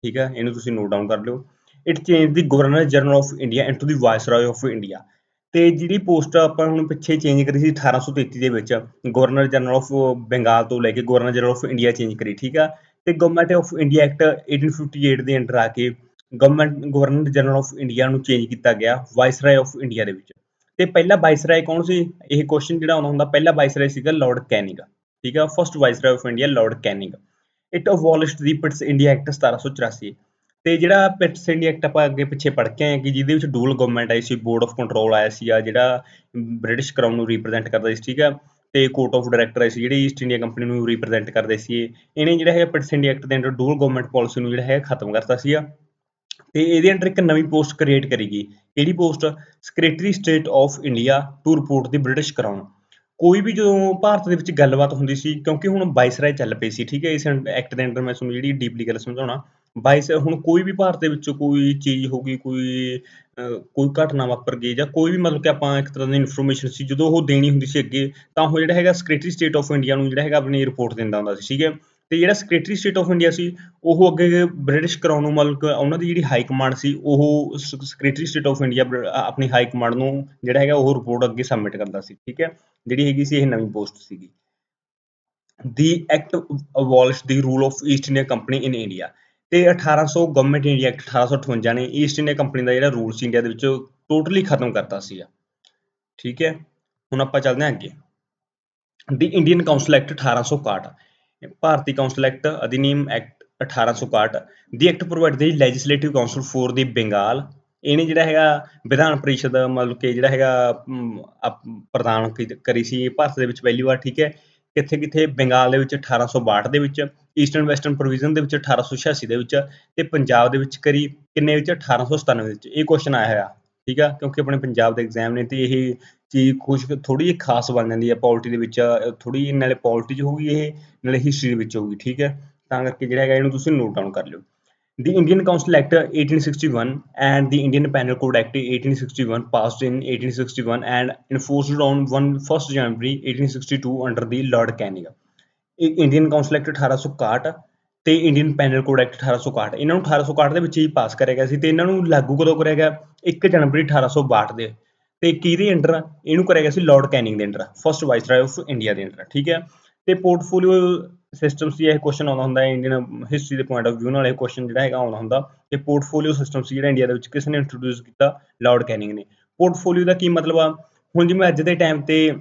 ਠੀਕ ਹੈ? ਇਹਨੂੰ ਤੁਸੀਂ ਨੋਟ ਡਾਊਨ ਕਰ ਲਿਓ। It change the governor general of India into the viceroy of India ਤੇ ਜਿਹੜੀ ਪੋਸਟ ਆਪਾਂ ਹੁਣ ਪਿੱਛੇ ਚੇਂਜ ਕਰੀ ਸੀ 1833 ਦੇ ਵਿੱਚ, ਗਵਰਨਰ ਜਨਰਲ ਆਫ ਬੰਗਾਲ ਤੋਂ ਲੈ ਕੇ governor general of India change ਕਰੀ, ਠੀਕ ਆ? ਤੇ ਗਵਰਨਮੈਂਟ ਆਫ ਇੰਡੀਆ ਐਕਟ 1858 ਦੇ ਅੰਡਰ ਆ ਕੇ government governor general of India ਨੂੰ ਚੇਂਜ ਕੀਤਾ ਗਿਆ ਵਾਇਸਰਾਏ ਆਫ ਇੰਡੀਆ ਦੇ ਵਿੱਚ। ਤੇ ਪਹਿਲਾ ਵਾਇਸਰਾਏ ਕੌਣ ਸੀ? ਇਹ ਕੁਐਸਚਨ ਜਿਹੜਾ ਆਉਂਦਾ ਹੁੰਦਾ, ਪਹਿਲਾ ਵਾਇਸਰਾਏ ਸੀਗਾ ਲਾਰਡ ਕੈਨਿੰਗ ਠੀਕ ਆ? First viceroy of India lord Canning it abolished the Pitt's India act 1784 ਤੇ ਜਿਹੜਾ ਪਿਟਸ ਇੰਡੀਆ ਐਕਟ ਆਪਾਂ ਅੱਗੇ ਪਿੱਛੇ ਪੜ੍ਹ ਕੇ ਆਏ ਕਿ ਜਿਹਦੇ ਵਿੱਚ ਡੂਲ ਗਵਰਨਮੈਂਟ ਆਈ ਸੀ ਬੋਰਡ ਆਫ ਕੰਟਰੋਲ ਆਇਆ ਸੀ ਆ, ਜਿਹੜਾ ਬ੍ਰਿਟਿਸ਼ ਕਰਾਊਨ ਨੂੰ ਰਿਪਰੈਜ਼ੈਂਟ ਕਰਦਾ ਸੀ, ਠੀਕ ਆ? ਤੇ ਕੋਰਟ ਆਫ ਡਾਇਰੈਕਟਰ ਆਈ ਸੀ, ਜਿਹੜੀ ਈਸਟ ਇੰਡੀਆ ਕੰਪਨੀ ਨੂੰ ਰਿਪਰੈਜ਼ੈਂਟ ਕਰਦੇ ਸੀ ਇਹਨੇ ਜਿਹੜਾ ਹੈ ਪਿਟਸ ਇੰਡੀਆ ਐਕਟ ਦੇ ਅੰਡਰ ਡੂਲ ਗਵਰਨਮੈਂਟ ਪਾਲਿਸੀ ਨੂੰ ਜਿਹੜਾ ਹੈ ਖਤਮ ਕਰਤਾ ਸੀਗਾ ਤੇ ਇਹਦੇ ਅੰਡਰ ਇੱਕ ਨਵੀਂ ਪੋਸਟ ਕ੍ਰੀਏਟ ਕਰੀ ਗਈ। ਕਿਹੜੀ post secretary state of India to report the British crown ਕੋਈ ਵੀ ਜਦੋਂ ਭਾਰਤ ਦੇ ਵਿੱਚ ਗੱਲਬਾਤ ਹੁੰਦੀ ਸੀ, ਕਿਉਂਕਿ ਹੁਣ ਵਾਇਸਰਾਏ ਚੱਲ ਪਈ ਸੀ, ਠੀਕ ਹੈ ਇਸ ਐਕਟ ਦੇ ਅੰਡਰ ਮੈਂ ਤੁਹਾਨੂੰ ਜਿਹੜੀ ਡੀਪਲੀ ਗੱਲ ਸਮਝਾਉਣਾ। ਬਾਈਸ ਹੁਣ ਕੋਈ ਵੀ ਭਾਰਤ ਦੇ ਵਿੱਚੋਂ ਕੋਈ ਚੀਜ਼ ਹੋ ਗਈ, ਕੋਈ ਕੋਈ ਘਟਨਾ ਵਾਪਰ ਗਈ ਜਾਂ ਕੋਈ ਵੀ ਮਤਲਬ ਕਿ ਆਪਾਂ ਇੱਕ ਤਰ੍ਹਾਂ ਦੀ ਇਨਫੋਰਮੇਸ਼ਨ ਸੀ, ਜਦੋਂ ਉਹ ਦੇਣੀ ਹੁੰਦੀ ਸੀ ਅੱਗੇ, ਤਾਂ ਉਹ ਜਿਹੜਾ ਹੈਗਾ ਸੈਕਟਰੀ ਸਟੇਟ ਆਫ ਇੰਡੀਆ ਨੂੰ ਜਿਹੜਾ ਹੈਗਾ ਆਪਣੀ ਰਿਪੋਰਟ ਦਿੰਦਾ ਹੁੰਦਾ ਸੀ, ਠੀਕ ਹੈ? ਤੇ ਜਿਹੜਾ ਸੈਕਟਰੀ ਸਟੇਟ ਆਫ ਇੰਡੀਆ ਸੀ, ਉਹ ਅੱਗੇ ਬ੍ਰਿਟਿਸ਼ ਕਰਾਉਣ ਨੂੰ ਮਤਲਬ ਉਹਨਾਂ ਦੀ ਜਿਹੜੀ ਹਾਈ ਕਮਾਂਡ ਸੀ, ਉਹ ਸੈਕਟਰੀ ਸਟੇਟ ਆਫ ਇੰਡੀਆ ਆਪਣੀ ਹਾਈ ਕਮਾਂਡ ਨੂੰ ਜਿਹੜਾ ਹੈਗਾ ਉਹ ਰਿਪੋਰਟ ਅੱਗੇ ਸਬਮਿਟ ਕਰਦਾ ਸੀ, ਠੀਕ ਹੈ? ਜਿਹੜੀ ਹੈਗੀ ਸੀ ਇਹ ਨਵੀਂ ਪੋਸਟ ਸੀਗੀ। The act abolish the rule of East India company in India ਤੇ 1800 ਗਵਰਨਮੈਂਟ ਇੰਡੀਆ ਐਕਟ 1858 ਨੇ ਈਸਟ ਇੰਡੀਆ ਕੰਪਨੀ ਦਾ ਜਿਹੜਾ ਰੂਲ ਸੀ ਇੰਡੀਆ ਦੇ ਵਿੱਚ ਟੋਟਲੀ ਖਤਮ ਕਰਤਾ ਸੀਗਾ। ਠੀਕ ਹੈ? ਹੁਣ ਆਪਾਂ ਚੱਲਦੇ ਹਾਂ ਅੱਗੇ। ਦੀ ਇੰਡੀਅਨ ਕਾਉਂਸਲ ਐਕਟ 1861 ਇਹ ਭਾਰਤੀ council act Adhiniyam act 1861 the act provide the legislative council for the Bengal ਇਹਨੇ ਜਿਹੜਾ ਹੈਗਾ ਵਿਧਾਨ ਪਰਿਸ਼ਦ ਮਤਲਬ ਕਿ ਜਿਹੜਾ ਹੈਗਾ ਪ੍ਰਦਾਨ ਕਰੀ ਸੀ। ਭਾਰਤ ਦੇ ਵਿੱਚ ਪਹਿਲੀ ਵਾਰ, ਠੀਕ ਹੈ? ਕਿੱਥੇ ਕਿੱਥੇ ਬੰਗਾਲ ਦੇ ਵਿੱਚ 1862 ਦੇ ਵਿੱਚ ਈਸਟਰਨ ਵੈਸਟਰਨ ਪ੍ਰੋਵੀਜ਼ਨ ਦੇ ਵਿੱਚ 1886 ਦੇ ਵਿੱਚ ਤੇ ਪੰਜਾਬ ਦੇ ਵਿੱਚ ਕਰੀ ਕਿੰਨੇ ਵਿੱਚ? 1897 ਦੇ ਵਿੱਚ। ਇਹ ਕੁਐਸਚਨ ਆਇਆ ਹੋਇਆ, ਠੀਕ ਆ? ਕਿਉਂਕਿ ਆਪਣੇ ਪੰਜਾਬ ਦੇ ਐਗਜ਼ਾਮ ਨੇ ਤੇ ਇਹ ਚੀਜ਼ ਕੁਝ ਥੋੜੀ ਜਿਹੀ ਖਾਸ ਬਣ ਜਾਂਦੀ ਹੈ ਪੋਲਿਟੀ ਦੇ ਵਿੱਚ ਥੋੜੀ ਜਿਹੀ ਨਾਲੇ ਪੋਲਿਟੀ 'ਚ ਹੋਊਗੀ ਇਹ, ਨਾਲੇ ਹਿਸਟਰੀ ਦੇ ਵਿੱਚ ਹੋਊਗੀ, ਠੀਕ ਹੈ? ਤਾਂ ਕਰਕੇ ਜਿਹੜਾ ਹੈਗਾ ਇਹਨੂੰ ਤੁਸੀਂ ਨੋਟ ਡਾਊਨ ਕਰ ਲਿਓ। The Indian Council Act 1861 and the Indian Penal Code Act 1861 passed in 1861 and enforced on 1 1st January 1862 under the Lord Canning. ਇਹ ਇੰਡੀਅਨ ਕਾਉਂਸਲ ਐਕਟ 1861 ਤੇ ਇੰਡੀਅਨ ਪੈਨਲ ਕੋਡ ਐਕਟ 1861 ਇਹਨਾਂ ਨੂੰ 1861 ਦੇ ਵਿੱਚ ਹੀ ਪਾਸ ਕਰਿਆ ਗਿਆ ਸੀ ਤੇ ਇਹਨਾਂ ਨੂੰ ਲਾਗੂ ਕਦੋਂ ਕਰਿਆ ਗਿਆ? 1 ਜਨਵਰੀ 1862 ਦੇ। ਤੇ ਕਿਹਦੇ ਅੰਡਰ ਇਹਨੂੰ ਕਰਿਆ ਗਿਆ ਸੀ ਲਾਰਡ ਕੈਨਿੰਗ ਦੇ under first viceroy of India ਦੇ ਅੰਡਰ ਠੀਕ ਹੈ? ਤੇ ਪੋਰਟਫੋਲੀਓ ਸਿਸਟਮ ਸੀ ਇਹ ਕੁਐਸਚਨ ਆਉਂਦਾ ਹੁੰਦਾ ਹੈ ਇੰਡੀਅਨ ਹਿਸਟਰੀ ਦੇ ਪੁਆਇੰਟ ਆਫ View ਨਾਲ ਇਹ ਕੁਐਸਚਨ ਜਿਹੜਾ ਹੈਗਾ ਆਉਂਦਾ ਹੁੰਦਾ, ਕਿ ਪੋਰਟਫੋਲੀਓ ਸਿਸਟਮ ਸੀ ਜਿਹੜਾ ਇੰਡੀਆ ਦੇ ਵਿੱਚ ਕਿਸ ਨੇ ਇੰਟਰੋਡਿਊਸ ਕੀਤਾ ਲਾਰਡ ਕੈਨਿੰਗ ਨੇ। ਪੋਰਟਫੋਲੀਓ ਦਾ ਕੀ ਮਤਲਬ ਆ? ਹੁਣ ਜਿਵੇਂ ਅੱਜ ਦੇ ਟਾਈਮ ਤੇ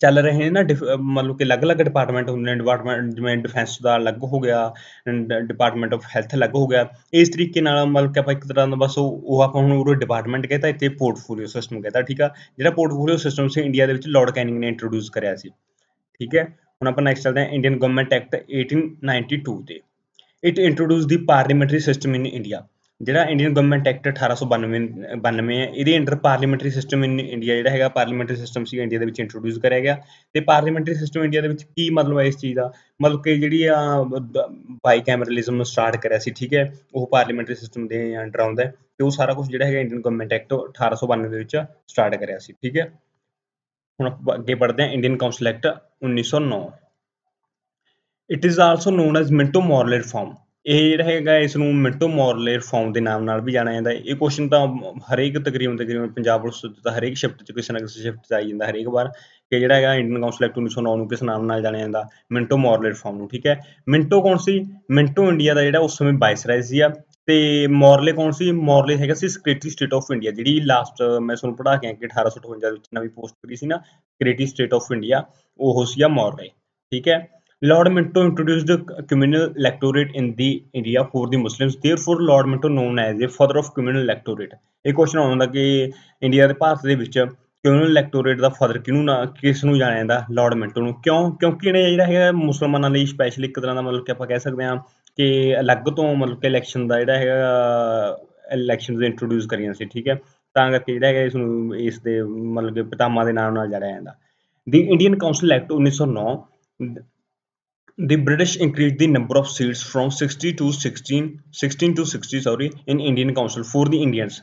ਚੱਲ ਰਹੇ ਨੇ ਨਾ ਮਤਲਬ ਕਿ ਅਲੱਗ-ਅਲੱਗ ਡਿਪਾਰਟਮੈਂਟ ਹੁੰਦੇ ਨੇ ਡਿਪਾਰਟਮੈਂਟ ਜਿਵੇਂ ਡਿਫੈਂਸ ਦਾ ਅਲੱਗ ਹੋ ਗਿਆ ਡਿਪਾਰਟਮੈਂਟ ਆਫ ਹੈਲਥ ਅਲੱਗ ਹੋ ਗਿਆ, ਇਸ ਤਰੀਕੇ ਨਾਲ ਮਤਲਬ ਕਿ ਆਪਾਂ ਇੱਕ ਤਰ੍ਹਾਂ ਦਾ ਬਸ ਉਹ ਉਹ ਆਪਾਂ ਹੁਣ ਉਹ ਡਿਪਾਰਟਮੈਂਟ ਕਹਿੰਦਾ ਇੱਥੇ ਪੋਰਟਫੋਲੀਓ ਸਿਸਟਮ ਕਹਿੰਦਾ ਠੀਕ ਆ? ਜਿਹੜਾ ਪੋਰਟਫੋਲੀਓ ਸਿਸਟਮ ਸੀ ਇੰਡੀਆ ਦੇ ਵਿੱਚ ਲਾਰਡ ਕੈਨਿੰਗ ਨੇ ਇੰਟਰੋਡਿਊਸ ਕਰਿਆ ਸੀ। ਠੀਕ ਹੈ? ਹੁਣ ਆਪਾਂ ਨੈਕਸਟ ਚੱਲਦੇ ਹਾਂ ਇੰਡੀਅਨ ਗਵਰਨਮੈਂਟ ਐਕਟ 1892 ਤੇ। It introduce the parliamentary system in India ਜਿਹੜਾ ਇੰਡੀਅਨ ਗਵਰਨਮੈਂਟ ਐਕਟ 1892 92 ਹੈ, ਇਹਦੇ under parliamentary system in India ਜਿਹੜਾ ਹੈਗਾ ਪਾਰਲੀਮੈਂਟਰੀ ਸਿਸਟਮ ਸੀ ਇੰਡੀਆ ਦੇ ਵਿੱਚ ਇੰਟਰੋਡਿਊਸ ਕਰਿਆ ਗਿਆ। ਤੇ ਪਾਰਲੀਮੈਂਟਰੀ ਸਿਸਟਮ ਇੰਡੀਆ ਦੇ ਵਿੱਚ ਕੀ ਮਤਲਬ ਹੈ ਇਸ ਚੀਜ਼ ਦਾ? ਮਤਲਬ ਕਿ ਜਿਹੜੀ ਆ ਬਾਈ ਕੈਮਰਲਿਜ਼ਮ ਨੂੰ ਸਟਾਰਟ ਕਰਿਆ ਸੀ, ਠੀਕ ਹੈ, ਉਹ ਪਾਰਲੀਮੈਂਟਰੀ ਸਿਸਟਮ ਦੇ ਅੰਡਰ ਆਉਂਦਾ ਹੈ, ਤੇ ਉਹ ਸਾਰਾ ਕੁਝ ਜਿਹੜਾ ਹੈਗਾ ਇੰਡੀਅਨ ਗਵਰਨਮੈਂਟ ਐਕਟ 1892 ਦੇ ਵਿੱਚ ਸਟਾਰਟ ਕਰਿਆ ਸੀ, ਠੀਕ ਹੈ। ਹੁਣ ਆਪਾਂ ਅੱਗੇ ਪੜ੍ਹਦੇ ਹਾਂ Indian council act 1909 it is also known as Minto Morley reform ਇਹ ਜਿਹੜਾ ਹੈਗਾ ਇਸ ਨੂੰ ਮਿੰਟੋ ਮੋਰਲੇ ਰਿਫਾਰਮ ਦੇ ਨਾਮ ਨਾਲ ਵੀ ਜਾਣਿਆ ਜਾਂਦਾ ਹੈ। ਇਹ ਕੁਐਸਚਨ ਤਾਂ ਹਰੇਕ ਤਕਰੀਬਨ ਤਕਰੀਬਨ ਪੰਜਾਬ ਪੁਲਿਸ ਦਾ ਹਰੇਕ ਸ਼ਿਫਟ 'ਚ ਕਿਸੇ ਨਾ ਕਿਸੇ ਸ਼ਿਫਟ 'ਚ ਆਈ ਜਾਂਦਾ, ਹਰੇਕ ਵਾਰ ਕਿ ਜਿਹੜਾ ਹੈਗਾ ਇੰਡੀਅਨ ਕਾਉਂਸਲ ਐਕਟ 1909 ਨੂੰ ਕਿਸ ਨਾਮ ਨਾਲ ਜਾਣਿਆ ਜਾਂਦਾ? ਮਿੰਟੋ ਮੋਰਲੇ ਰਿਫਾਰਮ ਨੂੰ, ਠੀਕ ਹੈ? ਮਿੰਟੋ ਕੌਣ ਸੀ? ਮਿੰਟੋ ਇੰਡੀਆ ਦਾ ਜਿਹੜਾ ਉਸ ਸਮੇਂ ਵਾਇਸਰਾਏ ਸੀ ਆ। ਤੇ ਮੋਰਲੇ ਕੌਣ ਸੀ ਮੋਰਲੇ ਹੈਗਾ ਸੀ ਸੈਕਟਰੀ ਸਟੇਟ ਆਫ ਇੰਡੀਆ ਜਿਹੜੀ ਲਾਸਟ ਮੈਂ ਤੁਹਾਨੂੰ ਪੜ੍ਹਾ ਕੇ ਆਇਆ ਕਿ 1858 ਵਿੱਚ ਨਵੀਂ ਪੋਸਟ ਕਰੀ ਸੀ ਨਾ ਸੈਕਟਰੀ ਸਟੇਟ ਆਫ ਇੰਡੀਆ ਉਹ ਸੀਗਾ ਆ ਮੋਰਲੇ ਠੀਕ ਹੈ Lord Minto introduced a communal electorate in the India for the Muslims. Therefore, Lord Minto known as a father of communal electorate. ਇਹ ਕੁਐਸਚਨ ਆਉਂਦਾ ਕਿ ਇੰਡੀਆ ਦੇ ਭਾਰਤ ਦੇ ਵਿੱਚ ਕਮਿਊਨਲ ਇਲੈਕਟੋਰੇਟ ਦਾ ਫਾਦਰ ਕਿਹਨੂੰ ਨਾ ਕਿਸ ਨੂੰ ਜਾਣਿਆ ਜਾਂਦਾ ਲਾਰਡ ਮਿੰਟੋ ਨੂੰ ਕਿਉਂ ਕਿਉਂਕਿ ਇਹਨੇ ਜਿਹੜਾ ਹੈਗਾ ਮੁਸਲਮਾਨਾਂ ਲਈ ਸਪੈਸ਼ਲ ਇੱਕ ਤਰ੍ਹਾਂ ਦਾ ਮਤਲਬ ਕਿ ਆਪਾਂ ਕਹਿ ਸਕਦੇ ਹਾਂ ਕਿ ਅਲੱਗ ਤੋਂ ਮਤਲਬ ਕਿ ਇਲੈਕਸ਼ਨ ਦਾ ਜਿਹੜਾ ਹੈਗਾ ਇਲੈਕਸ਼ਨਸ ਇੰਟਰੋਡਿਊਸ ਕਰੀਆਂ ਸੀ ਠੀਕ ਹੈ? ਤਾਂ ਕਰਕੇ ਜਿਹੜਾ ਹੈਗਾ ਇਸ ਨੂੰ ਇਸ ਦੇ ਮਤਲਬ ਕਿ ਪਿਤਾਮਾ ਦੇ ਨਾਮ ਨਾਲ ਜਾਣਿਆ ਜਾਂਦਾ। The Indian council act 1909 the British increased the number of seats from 60 to 16, 16 to 60 sorry in Indian Council for the Indians.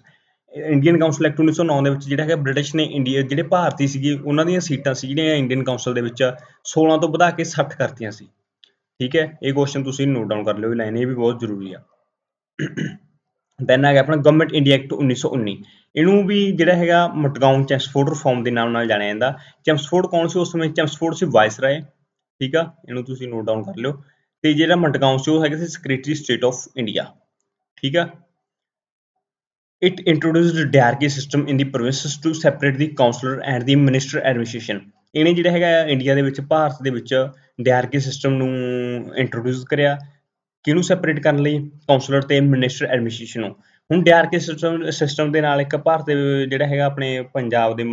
Indian council act 1909 ਦੇ ਵਿੱਚ ਜਿਹੜਾ ਹੈਗਾ ਬ੍ਰਿਟਿਸ਼ ਨੇ ਇੰਡੀਆ ਜਿਹੜੇ ਭਾਰਤੀ ਸੀਗੇ ਉਹਨਾਂ ਦੀਆਂ ਸੀਟਾਂ ਸੀ ਜਿਹੜੀਆਂ ਇੰਡੀਅਨ ਕਾਉਂਸਲ ਦੇ ਵਿੱਚ 16 ਤੋਂ ਵਧਾ ਕੇ 60 ਕਰਤੀਆਂ ਸੀ। ਠੀਕ ਹੈ, ਇਹ ਕੁਐਸਚਨ ਤੁਸੀਂ ਨੋਟ ਡਾਊਨ ਕਰ ਲਿਓ, ਇਹ ਲਾਈਨ ਇਹ ਵੀ ਬਹੁਤ ਜ਼ਰੂਰੀ ਆ। ਦੈਨ ਆ ਗਿਆ ਆਪਣਾ ਗਵਰਨਮੈਂਟ ਇੰਡੀਆ ਐਕਟ 1919 ਇਹਨੂੰ ਵੀ ਜਿਹੜਾ ਹੈਗਾ ਮਟਗਾਉਂ ਚੈਮਸਫੋਰਡ ਰਿਫਾਰਮ ਦੇ ਨਾਮ ਨਾਲ ਜਾਣਿਆ ਜਾਂਦਾ। ਚੈਮਸਫੋਰਡ ਕੌਣ ਸੀ ਉਸ ਸਮੇਂ? ਚੈਮਸਫੋਰਡ ਸੀ ਵਾਇਸਰਾਏ ਠੀਕ ਆ? ਇਹਨੂੰ ਤੁਸੀਂ ਨੋਟ ਡਾਊਨ ਕਰ ਲਿਓ। ਤੇ ਜਿਹੜਾ ਮਟਗਾਉਂ ਸੀ, ਉਹ ਹੈਗਾ ਸੀ ਸੈਕਟਰੀ ਸਟੇਟ ਆਫ ਇੰਡੀਆ ਠੀਕ ਆ? It introduced diarchy system in the provinces to separate the councillor and the minister administration ਇਹਨੇ ਜਿਹੜਾ ਹੈਗਾ ਇੰਡੀਆ ਦੇ ਵਿੱਚ, ਭਾਰਤ ਦੇ ਵਿੱਚ ਡਾਇਰਕੀ ਸਿਸਟਮ ਨੂੰ ਇੰਟਰੋਡਿਊਸ ਕਰਿਆ। ਕਿਹਨੂੰ ਸੈਪਰੇਟ ਕਰਨ ਲਈ? ਕਾਉਂਸਲਰ ਤੇ ਮਿਨਿਸਟਰ ਐਡਮਿਨਿਸਟ੍ਰੇਸ਼ਨ ਨੂੰ। ਹੁਣ ਡਾਇਰਕੀ ਸਿਸਟਮ ਸਿਸਟਮ ਦੇ ਨਾਲ ਇੱਕ ਭਾਰਤ ਜਿਹੜਾ ਹੈਗਾ ਆਪਣੇ ਪੰਜਾਬ ਦੇ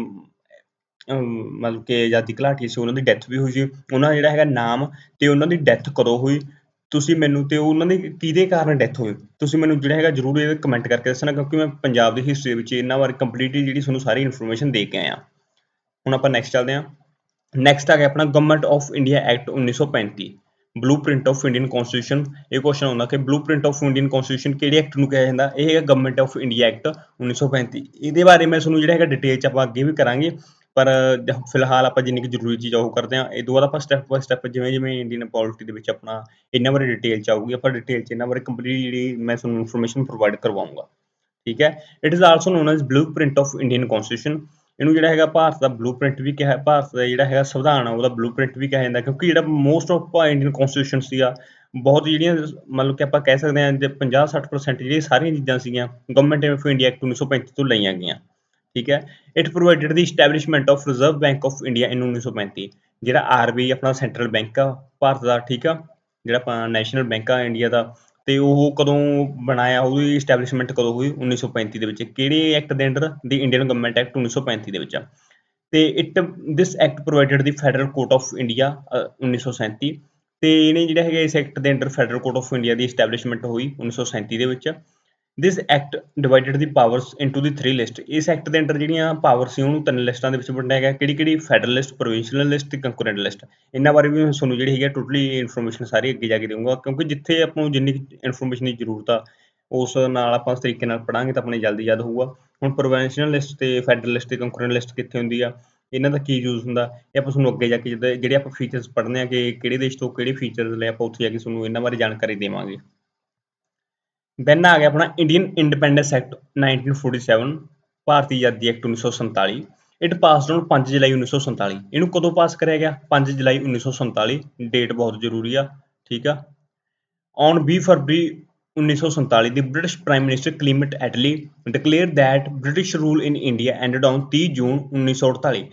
ਮਤਲਬ ਕਿ ਆਜ਼ਾਦੀ ਘੁਲਾਟੀ ਸੀ, ਉਹਨਾਂ ਦੀ ਡੈਥ ਵੀ ਹੋਈ ਸੀ। ਉਹਨਾਂ ਦਾ ਜਿਹੜਾ ਹੈਗਾ ਨਾਮ ਤੇ ਉਹਨਾਂ ਦੀ ਡੈਥ ਕਦੋਂ ਹੋਈ? ਤੁਸੀਂ ਮੈਨੂੰ ਤੇ ਉਹਨਾਂ ਦੀ ਕਿਹਦੇ ਕਾਰਨ ਡੈਥ ਹੋਈ? ਤੁਸੀਂ ਮੈਨੂੰ ਜਿਹੜਾ ਹੈਗਾ ਜਰੂਰ ਇਹ ਕਮੈਂਟ ਕਰਕੇ ਦੱਸਣਾ, ਕਿਉਂਕਿ ਮੈਂ ਪੰਜਾਬ ਦੀ ਹਿਸਟਰੀ ਵਿੱਚ ਇਹਨਾਂ ਬਾਰੇ ਕੰਪਲੀਟਲੀ ਜਿਹੜੀ ਤੁਹਾਨੂੰ ਸਾਰੀ ਇਨਫੋਰਮੇਸ਼ਨ ਦੇ ਕੇ ਆਇਆ। ਹੁਣ ਆਪਾਂ ਨੈਕਸਟ ਚੱਲਦੇ ਹਾਂ ਨੈਕਸਟ ਆ ਗਿਆ ਆਪਣਾ government of India act 1935 blueprint of Indian constitution ਇਹ ਕੁਐਸਚਨ ਆਉਂਦਾ ਕਿ ਬਲੂਪ੍ਰਿੰਟ ਆਫ ਇੰਡੀਅਨ ਕਨਸਟੀਟਿਊਸ਼ਨ ਕਿਹੜੇ ਐਕਟ ਨੂੰ ਕਿਹਾ ਜਾਂਦਾ? ਇਹ ਹੈਗਾ ਗਵਰਨਮੈਂਟ ਆਫ ਇੰਡੀਆ ਐਕਟ 1935 ਇਹਦੇ ਬਾਰੇ ਮੈਂ ਤੁਹਾਨੂੰ ਜਿਹੜਾ ਹੈਗਾ ਡਿਟੇਲ ਚ ਆਪਾਂ ਅੱਗੇ ਵੀ ਕਰਾਂਗੇ, ਪਰ ਫਿਲਹਾਲ ਆਪਾਂ ਜਿੰਨੀ ਕਿ ਜ਼ਰੂਰੀ ਚੀਜ਼ ਉਹ ਕਰਦੇ ਹਾਂ। ਇਹ ਤੋਂ ਬਾਅਦ ਆਪਾਂ ਸਟੈਪ ਬਾਈ ਸਟੈਪ ਜਿਵੇਂ ਜਿਵੇਂ ਇੰਡੀਅਨ ਪੋਲਿਟੀ ਦੇ ਵਿੱਚ ਆਪਣਾ ਇਹਨਾਂ ਬਾਰੇ ਡਿਟੇਲ ਚ ਆਊਗੀ, ਆਪਾਂ ਡਿਟੇਲ ਚ ਇਹਨਾਂ ਬਾਰੇ ਕੰਪਲੀਟ ਜਿਹੜੀ ਮੈਂ ਤੁਹਾਨੂੰ ਇਨਫੋਰਮੇਸ਼ਨ ਪ੍ਰੋਵਾਈਡ ਕਰਵਾਉਂਗਾ ਠੀਕ ਹੈ? It is also known as blueprint of Indian constitution ਇਹਨੂੰ ਜਿਹੜਾ ਹੈਗਾ ਭਾਰਤ ਦਾ ਬਲੂਪ੍ਰਿੰਟ ਵੀ ਕਿਹਾ, ਭਾਰਤ ਦਾ ਜਿਹੜਾ ਹੈਗਾ ਸੰਵਿਧਾਨ ਆ, ਉਹਦਾ ਬਲੂਪ੍ਰਿੰਟ ਵੀ ਕਿਹਾ ਜਾਂਦਾ, ਕਿਉਂਕਿ ਜਿਹੜਾ ਮੋਸਟ ਆਫ ਇੰਡੀਅਨ ਕਨਸਟੀਟਿਊਸ਼ਨ ਸੀਗਾ, ਬਹੁਤ ਜਿਹੜੀਆਂ ਮਤਲਬ ਕਿ ਆਪਾਂ ਕਹਿ ਸਕਦੇ ਹਾਂ ਜੇ 50-60% ਜਿਹੜੀਆਂ ਸਾਰੀਆਂ ਚੀਜ਼ਾਂ ਸੀਗੀਆਂ ਗਵਰਨਮੈਂਟ ਆਫ ਇੰਡੀਆ ਐਕਟ 1935 ਤੋਂ ਲਈਆਂ ਗਈਆਂ, ਠੀਕ ਹੈ? It provided the establishment of reserve bank of India in 1935 ਜਿਹੜਾ ਆਰਬੀਆਈ ਆਪਣਾ ਸੈਂਟਰਲ ਬੈਂਕ ਆ, ਭਾਰਤ ਦਾ, ਠੀਕ ਆ? ਜਿਹੜਾ ਆਪਾਂ ਨੈਸ਼ਨਲ ਬੈਂਕ ਆ ਇੰਡੀਆ ਦਾ ਤੇ ਉਹ ਕਦੋਂ ਬਣਾਇਆ, ਉਹਦੀ ਐਸਟੈਬਲਿਸ਼ਮੈਂਟ ਕਦੋਂ ਹੋਈ? 1935 ਦੇ ਵਿੱਚ। ਕਿਹੜੇ ਐਕਟ ਦੇ under the Indian government act 1935 ਦੇ ਵਿੱਚ ਤੇ it this act provided the federal court of India 1937 ਤੇ ਇਹਨੇ ਜਿਹੜਾ ਹੈਗਾ ਇਸ ਐਕਟ ਦੇ under federal court of India the establishment ਹੋਈ 1937 ਦੇ ਵਿੱਚ। This act divided the powers into the 3 list ਇਸ ਐਕਟ ਦੇ ਅੰਡਰ ਜਿਹੜੀਆਂ ਪਾਵਰ ਸੀ, ਉਹਨੂੰ ਤਿੰਨ ਲਿਸਟਾਂ ਦੇ ਵਿੱਚ ਵੰਡਿਆ ਗਿਆ। ਕਿਹੜੀ ਕਿਹੜੀ ਫੈਡਰਲ ਲਿਸਟ ਪ੍ਰੋਵਿੰਸ਼ੀਅਲ ਲਿਸਟ ਤੇ ਕੰਕਰੈਂਟ ਲਿਸਟ ਇਹਨਾਂ ਬਾਰੇ ਵੀ ਤੁਹਾਨੂੰ ਜਿਹੜੀ ਹੈਗੀ ਟੋਟਲੀ ਇਨਫੋਰਮੇਸ਼ਨ ਸਾਰੀ ਅੱਗੇ ਜਾ ਕੇ ਦੇਵਾਂਗਾ। ਕਿਉਂਕਿ ਜਿੱਥੇ ਆਪਾਂ ਨੂੰ ਜਿੰਨੀ ਇਨਫੋਰਮੇਸ਼ਨ ਦੀ ਜ਼ਰੂਰਤ ਆ, ਉਸ ਨਾਲ ਆਪਾਂ ਉਸ ਤਰੀਕੇ ਨਾਲ ਪੜਾਂਗੇ ਤਾਂ ਆਪਣੇ ਜਲਦੀ ਯਾਦ ਹੋਊਗਾ। ਹੁਣ ਪ੍ਰੋਵਿੰਸ਼ੀਅਲ ਲਿਸਟ ਤੇ ਫੈਡਰਲ ਲਿਸਟ ਤੇ ਕੰਕਰੈਂਟ ਲਿਸਟ ਕਿੱਥੇ ਹੁੰਦੀ ਆ, ਇਹਨਾਂ ਦਾ ਕੀ ਯੂਜ਼ ਹੁੰਦਾ? ਇਹ ਆਪਾਂ ਤੁਹਾਨੂੰ ਅੱਗੇ ਜਾ ਕੇ ਜਿਹੜੇ ਆਪਾਂ ਫੀਚਰਸ ਪੜ੍ਹਨੇ ਆ ਕਿ ਕਿਹੜੇ ਦੇਸ਼ ਤੋਂ ਕਿਹੜੇ ਫੀਚਰਸ ਲੈ ਆਪਾਂ ਉੱਥੇ ਜਾ ਕੇ ਤੁਹਾਨੂੰ ਇਹਨਾਂ ਬਾਰੇ ਜਾਣਕਾਰੀ ਦੇਵਾਂਗੇ। ਦੈਨ ਆ ਗਿਆ ਆਪਣਾ ਇੰਡੀਅਨ ਇੰਡੀਪੈਂਡੈਂਸ ਐਕਟ 1947 ਭਾਰਤੀ ਆਜ਼ਾਦੀ act 1947 it passed on 5 July 1947 ਇਹਨੂੰ ਕਦੋਂ ਪਾਸ ਕਰਿਆ ਗਿਆ? 5 ਜੁਲਾਈ 1947 ਡੇਟ ਬਹੁਤ ਜ਼ਰੂਰੀ ਆ, ਠੀਕ ਆ? On 20 February 1947 the British prime minister Clement Attlee declare that British rule in India ended on 30 June 1948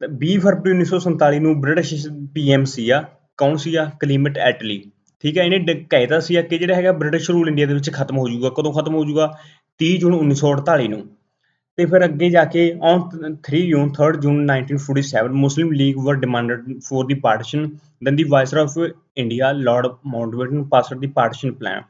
ਤੇ 20 ਫਰਵਰੀ 1947 ਨੂੰ ਬ੍ਰਿਟਿਸ਼ ਪੀਐਮ ਆ ਕੌਣ ਸੀਗਾ? ਕਲੀਮਟ ਐਟਲੀ ਠੀਕ ਹੈ, ਇਹਨੇ ਡ- ਕਹਿਤਾ ਸੀ ਕਿ ਜਿਹੜਾ ਹੈਗਾ ਬ੍ਰਿਟਿਸ਼ ਰੂਲ ਇੰਡੀਆ ਦੇ ਵਿੱਚ ਖਤਮ ਹੋ ਜਾਊਗਾ। ਕਦੋਂ ਖਤਮ ਹੋ ਜਾਊਗਾ? 30 ਜੂਨ 1948 ਨੂੰ। ਤੇ ਫਿਰ ਅੱਗੇ ਜਾ ਕੇ on 3 June 3 June 1947 Muslim League were demanded for the partition then the viceroy of India Lord Mountbatten passed the partition plan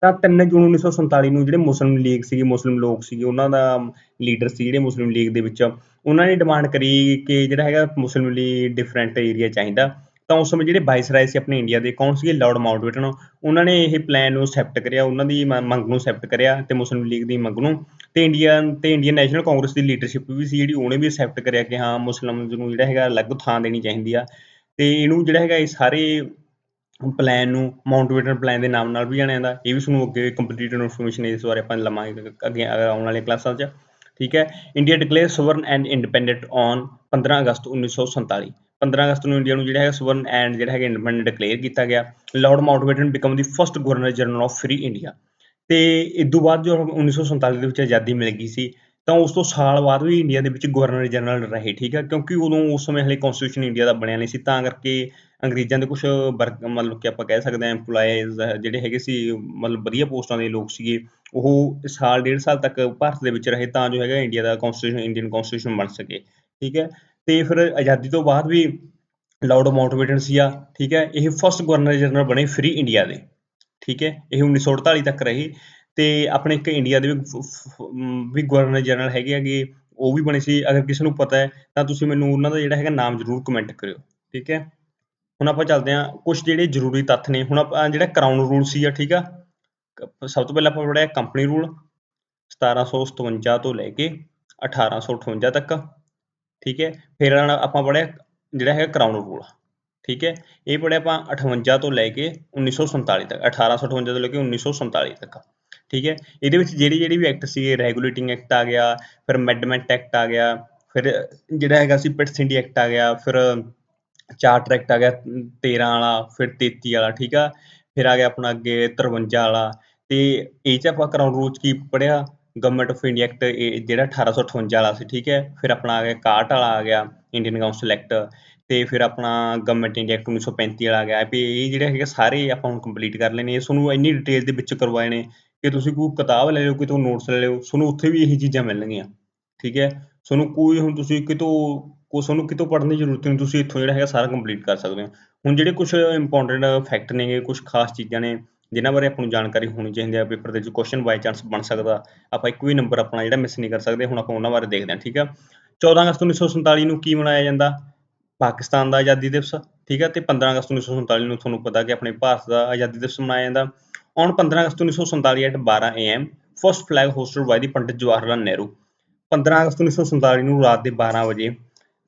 ਤਾਂ 3 ਜੂਨ 1947 ਨੂੰ ਜਿਹੜੇ ਮੁਸਲਿਮ ਲੀਗ ਸੀਗੇ ਮੁਸਲਿਮ ਲੋਕ ਸੀਗੇ, ਉਹਨਾਂ ਦਾ ਲੀਡਰ ਸੀ ਜਿਹੜੇ ਮੁਸਲਿਮ ਲੀਗ ਦੇ ਵਿੱਚ, ਉਹਨਾਂ ਨੇ ਡਿਮਾਂਡ ਕਰੀ ਕਿ ਜਿਹੜਾ ਹੈਗਾ ਮੁਸਲਿਮ ਲਈ ਡਿਫਰੈਂਟ ਏਰੀਆ ਚਾਹੀਦਾ। ਤਾਂ ਉਸ ਸਮੇਂ ਜਿਹੜੇ ਵਾਇਸਰਾय ਸੀ ਆਪਣੇ ਇੰਡੀਆ ਦੇ, ਕੌਣ ਸੀਗੇ? ਲਾਰਡ ਮਾਊਂਟਬੈਟਨ ਉਹਨਾਂ ਨੇ ਇਹ ਪਲਾਨ ਨੂੰ ਐਕਸੈਪਟ ਕਰਿਆ, ਉਹਨਾਂ ਦੀ ਮੰਗ ਨੂੰ ਐਕਸੈਪਟ ਕਰਿਆ ਤੇ ਮੁਸਲਿਮ ਲੀਗ ਦੀ ਮੰਗ ਨੂੰ। ਤੇ ਇੰਡੀਆ ਤੇ ਇੰਡੀਅਨ ਨੈਸ਼ਨਲ ਕਾਂਗਰਸ ਦੀ ਲੀਡਰਸ਼ਿਪ ਵੀ ਸੀ ਜਿਹੜੀ, ਉਹਨੇ ਵੀ ਐਕਸੈਪਟ ਕਰਿਆ ਕਿ ਹਾਂ ਮੁਸਲਮਾਨ ਨੂੰ ਜਿਹੜਾ ਹੈਗਾ, ਅਲੱਗ ਥਾਂ ਦੇਣੀ ਚਾਹੀਦੀ ਆ। ਤੇ ਇਹਨੂੰ ਜਿਹੜਾ ਹੈਗਾ, ਇਹ ਸਾਰੇ ਪਲਾਨ ਨੂੰ ਮਾਊਂਟਬੈਟਨ ਪਲਾਨ ਦੇ ਨਾਮ ਨਾਲ ਵੀ ਜਾਣਿਆ ਜਾਂਦਾ। ਇਹ ਵੀ ਤੁਹਾਨੂੰ ਅੱਗੇ ਕੰਪਲੀਟ ਇਨਫੋਰਮੇਸ਼ਨ ਇਸ ਬਾਰੇ ਆਪਾਂ ਲਵਾਂਗੇ, ਅੱਗੇ ਆਉਣ ਵਾਲੀਆਂ ਕਲਾਸਾਂ 'ਚ। ਠੀਕ ਹੈ? India declare sovereign and independent on 15 August 1947 15 ਅਗਸਤ ਨੂੰ ਇੰਡੀਆ ਨੂੰ ਜਿਹੜਾ ਹੈਗਾ ਸਵਰਨ ਐਂਡ ਜਿਹੜਾ ਹੈਗਾ ਇੰਡੀਪੈਂਡੈਂਟ ਡਿਕਲੇਅਰ ਕੀਤਾ ਗਿਆ। Lord Mountbatten become the first governor general of free India ਤੇ ਤੋਂ ਬਾਅਦ ਜੋ 1947 ਦੇ ਵਿੱਚ ਆਜ਼ਾਦੀ ਮਿਲ ਗਈ ਸੀ, ਤਾਂ ਉਸ ਤੋਂ ਸਾਲ ਬਾਅਦ ਵੀ ਇੰਡੀਆ ਦੇ ਵਿੱਚ ਗਵਰਨਰ ਜਨਰਲ ਰਹੇ, ਠੀਕ ਹੈ ਕਿਉਂਕਿ ਉਦੋਂ ਉਸ ਸਮੇਂ ਹਲੇ ਕਨਸਟੀਟਿਊਸ਼ਨ ਇੰਡੀਆ ਦਾ ਬਣਿਆ ਨਹੀਂ ਸੀ, ਤਾਂ ਕਰਕੇ ਅੰਗਰੇਜ਼ਾਂ ਦੇ ਕੁਝ ਵਰਕ ਮਤਲਬ ਕਿ ਆਪਾਂ ਕਹਿ ਸਕਦੇ ਹਾਂ, EMPLOYEES ਜਿਹੜੇ ਹੈਗੇ ਸੀ, ਮਤਲਬ ਵਧੀਆ ਪੋਸਟਾਂ ਦੇ ਲੋਕ ਸੀਗੇ, ਉਹ ਸਾਲ, ਡੇਢ ਸਾਲ ਤੱਕ ਭਾਰਤ ਦੇ ਵਿੱਚ ਰਹੇ, ਤਾਂ ਜੋ ਹੈਗਾ ਇੰਡੀਆ ਦਾ ਕਨਸਟੀਟਿਊਸ਼ਨ ਇੰਡੀਅਨ ਕਨਸਟੀਟਿਊਸ਼ਨ ਬਣ ਸਕੇ, ਠੀਕ ਹੈ ਤੇ ਫਿਰ ਆਜ਼ਾਦੀ ਤੋਂ ਬਾਅਦ ਵੀ ਲਾਰਡ ਮਾਊਂਟਬੈਟਨ ਸੀਗਾ ਠੀਕ ਹੈ, ਇਹ ਫਸਟ ਗਵਰਨਰ ਜਨਰਲ ਬਣੇ ਫ੍ਰੀ ਇੰਡੀਆ ਦੇ, ਠੀਕ ਹੈ, ਇਹ 1948 ਤੱਕ ਰਹੇ ਤੇ ਆਪਣੇ ਇੱਕ ਇੰਡੀਆ ਦੇ ਵੀ ਗਵਰਨਰ ਜਨਰਲ ਹੈਗੇ ਹੈਗੇ, ਉਹ ਵੀ ਬਣੇ ਸੀ, ਅਗਰ ਕਿਸੇ ਨੂੰ ਪਤਾ ਹੈ, ਤਾਂ ਤੁਸੀਂ ਮੈਨੂੰ ਉਹਨਾਂ ਦਾ ਜਿਹੜਾ ਹੈਗਾ ਨਾਮ ਜ਼ਰੂਰ ਕਮੈਂਟ ਕਰਿਓ, ਠੀਕ ਹੈ। ਹੁਣ ਆਪਾਂ ਚੱਲਦੇ ਹਾਂ ਕੁਝ ਜਿਹੜੇ ਜ਼ਰੂਰੀ ਤੱਥ ਨੇ, ਹੁਣ ਆਪਾਂ ਜਿਹੜਾ ਕਰਾਊਨ ਰੂਲ ਸੀ ਆ, ਠੀਕ ਆ ਸਭ ਤੋਂ ਪਹਿਲਾਂ ਆਪਾਂ ਪੜਿਆ ਕੰਪਨੀ ਰੂਲ 1757 ਤੋਂ ਲੈ ਕੇ 1858 ਤੱਕ। ਠੀਕ ਹੈ, ਫਿਰ ਆਪਾਂ ਪੜਿਆ ਜਿਹੜਾ ਹੈਗਾ ਕਰਾਊਨ ਰੂਲ ਠੀਕ ਹੈ, ਇਹ ਪੜਿਆ ਆਪਾਂ 58 ਤੋਂ ਲੈ ਕੇ 1947 ਤੱਕ 1858 ਤੋਂ ਲੈ ਕੇ 1947 ਤੱਕ, ਠੀਕ ਹੈ, ਇਹਦੇ ਵਿੱਚ ਜਿਹੜੀ ਜਿਹੜੀ ਵੀ ਐਕਟ ਸੀ ਰੈਗੂਲੇਟਿੰਗ ਐਕਟ ਆ ਗਿਆ, ਫਿਰ ਮੈਡਮੈਂਟ ਐਕਟ ਆ ਗਿਆ, ਫਿਰ ਜਿਹੜਾ ਹੈਗਾ ਸੀ ਪਿਟਸ ਇੰਡੀ ਐਕਟ ਆ ਗਿਆ, ਫਿਰ ਚਾਰਟਰ ਐਕਟ ਆ ਗਿਆ 13 ਵਾਲਾ, ਫਿਰ 33 ਵਾਲਾ, ਠੀਕ ਆ, ਫਿਰ ਆ ਗਿਆ ਆਪਣਾ ਅੱਗੇ 53 ਵਾਲਾ, ਤੇ ਇਹ ਚ ਆਪਾਂ ਕਰਾਊਨ ਰੂਲ ਚ ਕੀ ਪੜਿਆ ਗਵਰਨਮੈਂਟ ਆਫ ਇੰਡੀਆ ਐਕਟ ਜਿਹੜਾ 1858 ਵਾਲਾ ਸੀ, ਠੀਕ ਹੈ? ਫਿਰ ਆਪਣਾ ਆ ਗਿਆ 61 ਵਾਲਾ ਆ ਗਿਆ ਇੰਡੀਅਨ ਕਾਉਂਸਲ ਐਕਟ ਤੇ ਫਿਰ ਆਪਣਾ ਗਵਰਨਮੈਂਟ ਇੰਡੀਆ ਐਕਟ 1935 ਵਾਲਾ ਆ ਗਿਆ। ਵੀ ਇਹ ਜਿਹੜੇ ਹੈਗੇ ਸਾਰੇ ਆਪਾਂ ਹੁਣ ਕੰਪਲੀਟ ਕਰ ਲੈਣੇ ਇਹ ਤੁਹਾਨੂੰ ਇੰਨੀ ਡਿਟੇਲ ਦੇ ਵਿੱਚ ਕਰਵਾਏ ਨੇ ਕਿ ਤੁਸੀਂ ਕੋਈ ਕਿਤਾਬ ਲੈ ਲਓ ਕਿਤੋਂ ਨੋਟਸ ਲੈ ਲਓ, ਤੁਹਾਨੂੰ ਉੱਥੇ ਵੀ ਇਹੀ ਚੀਜ਼ਾਂ ਮਿਲਣਗੀਆਂ, ਠੀਕ ਹੈ? ਤੁਹਾਨੂੰ ਕੋਈ ਹੁਣ ਤੁਸੀਂ ਕਿਤੋਂ ਕੋ ਤੁਹਾਨੂੰ ਕਿਤੋਂ ਪੜ੍ਹਨ ਦੀ ਜ਼ਰੂਰਤ ਨਹੀਂ, ਤੁਸੀਂ ਇੱਥੋਂ ਜਿਹੜਾ ਹੈਗਾ ਸਾਰਾ ਕੰਪਲੀਟ ਕਰ ਸਕਦੇ ਹੋ। ਹੁਣ ਜਿਹੜੇ ਕੁਝ ਇੰਪੋਰਟੈਂਟ ਫੈਕਟ ਨੇਗੇ ਕੁਝ ਖਾਸ ਚੀਜ਼ਾਂ ਨੇ ਜਿਨ੍ਹਾਂ ਬਾਰੇ ਆਪਾਂ ਨੂੰ ਜਾਣਕਾਰੀ ਹੋਣੀ ਚਾਹੀਦੀ ਹੈ ਪੇਪਰ ਦੇ ਵਿੱਚ ਕੁਐਸਚਨ ਬਾਈ ਚਾਂਸ ਬਣ ਸਕਦਾ, ਆਪਾਂ ਇੱਕ ਵੀ ਨੰਬਰ ਆਪਣਾ ਜਿਹੜਾ ਮਿਸ ਨਹੀਂ ਕਰ ਸਕਦੇ, ਹੁਣ ਆਪਾਂ ਉਹਨਾਂ ਬਾਰੇ ਦੇਖਦੇ ਹਾਂ, ਠੀਕ ਹੈ 14 ਅਗਸਤ 1947 ਨੂੰ ਕੀ ਮਨਾਇਆ ਜਾਂਦਾ? ਪਾਕਿਸਤਾਨ ਦਾ ਆਜ਼ਾਦੀ ਦਿਵਸ, ਠੀਕ ਹੈ ਤੇ 15 ਅਗਸਤ 1947 ਨੂੰ ਤੁਹਾਨੂੰ ਪਤਾ ਕਿ ਆਪਣੇ ਭਾਰਤ ਦਾ ਆਜ਼ਾਦੀ ਦਿਵਸ ਮਨਾਇਆ ਜਾਂਦਾ। On 15 August 1947 at 12 am first flag hoisted by the Pandit Jawahar Lal Nehru. 15 ਅਗਸਤ 1947 ਨੂੰ ਰਾਤ ਦੇ 12 ਵਜੇ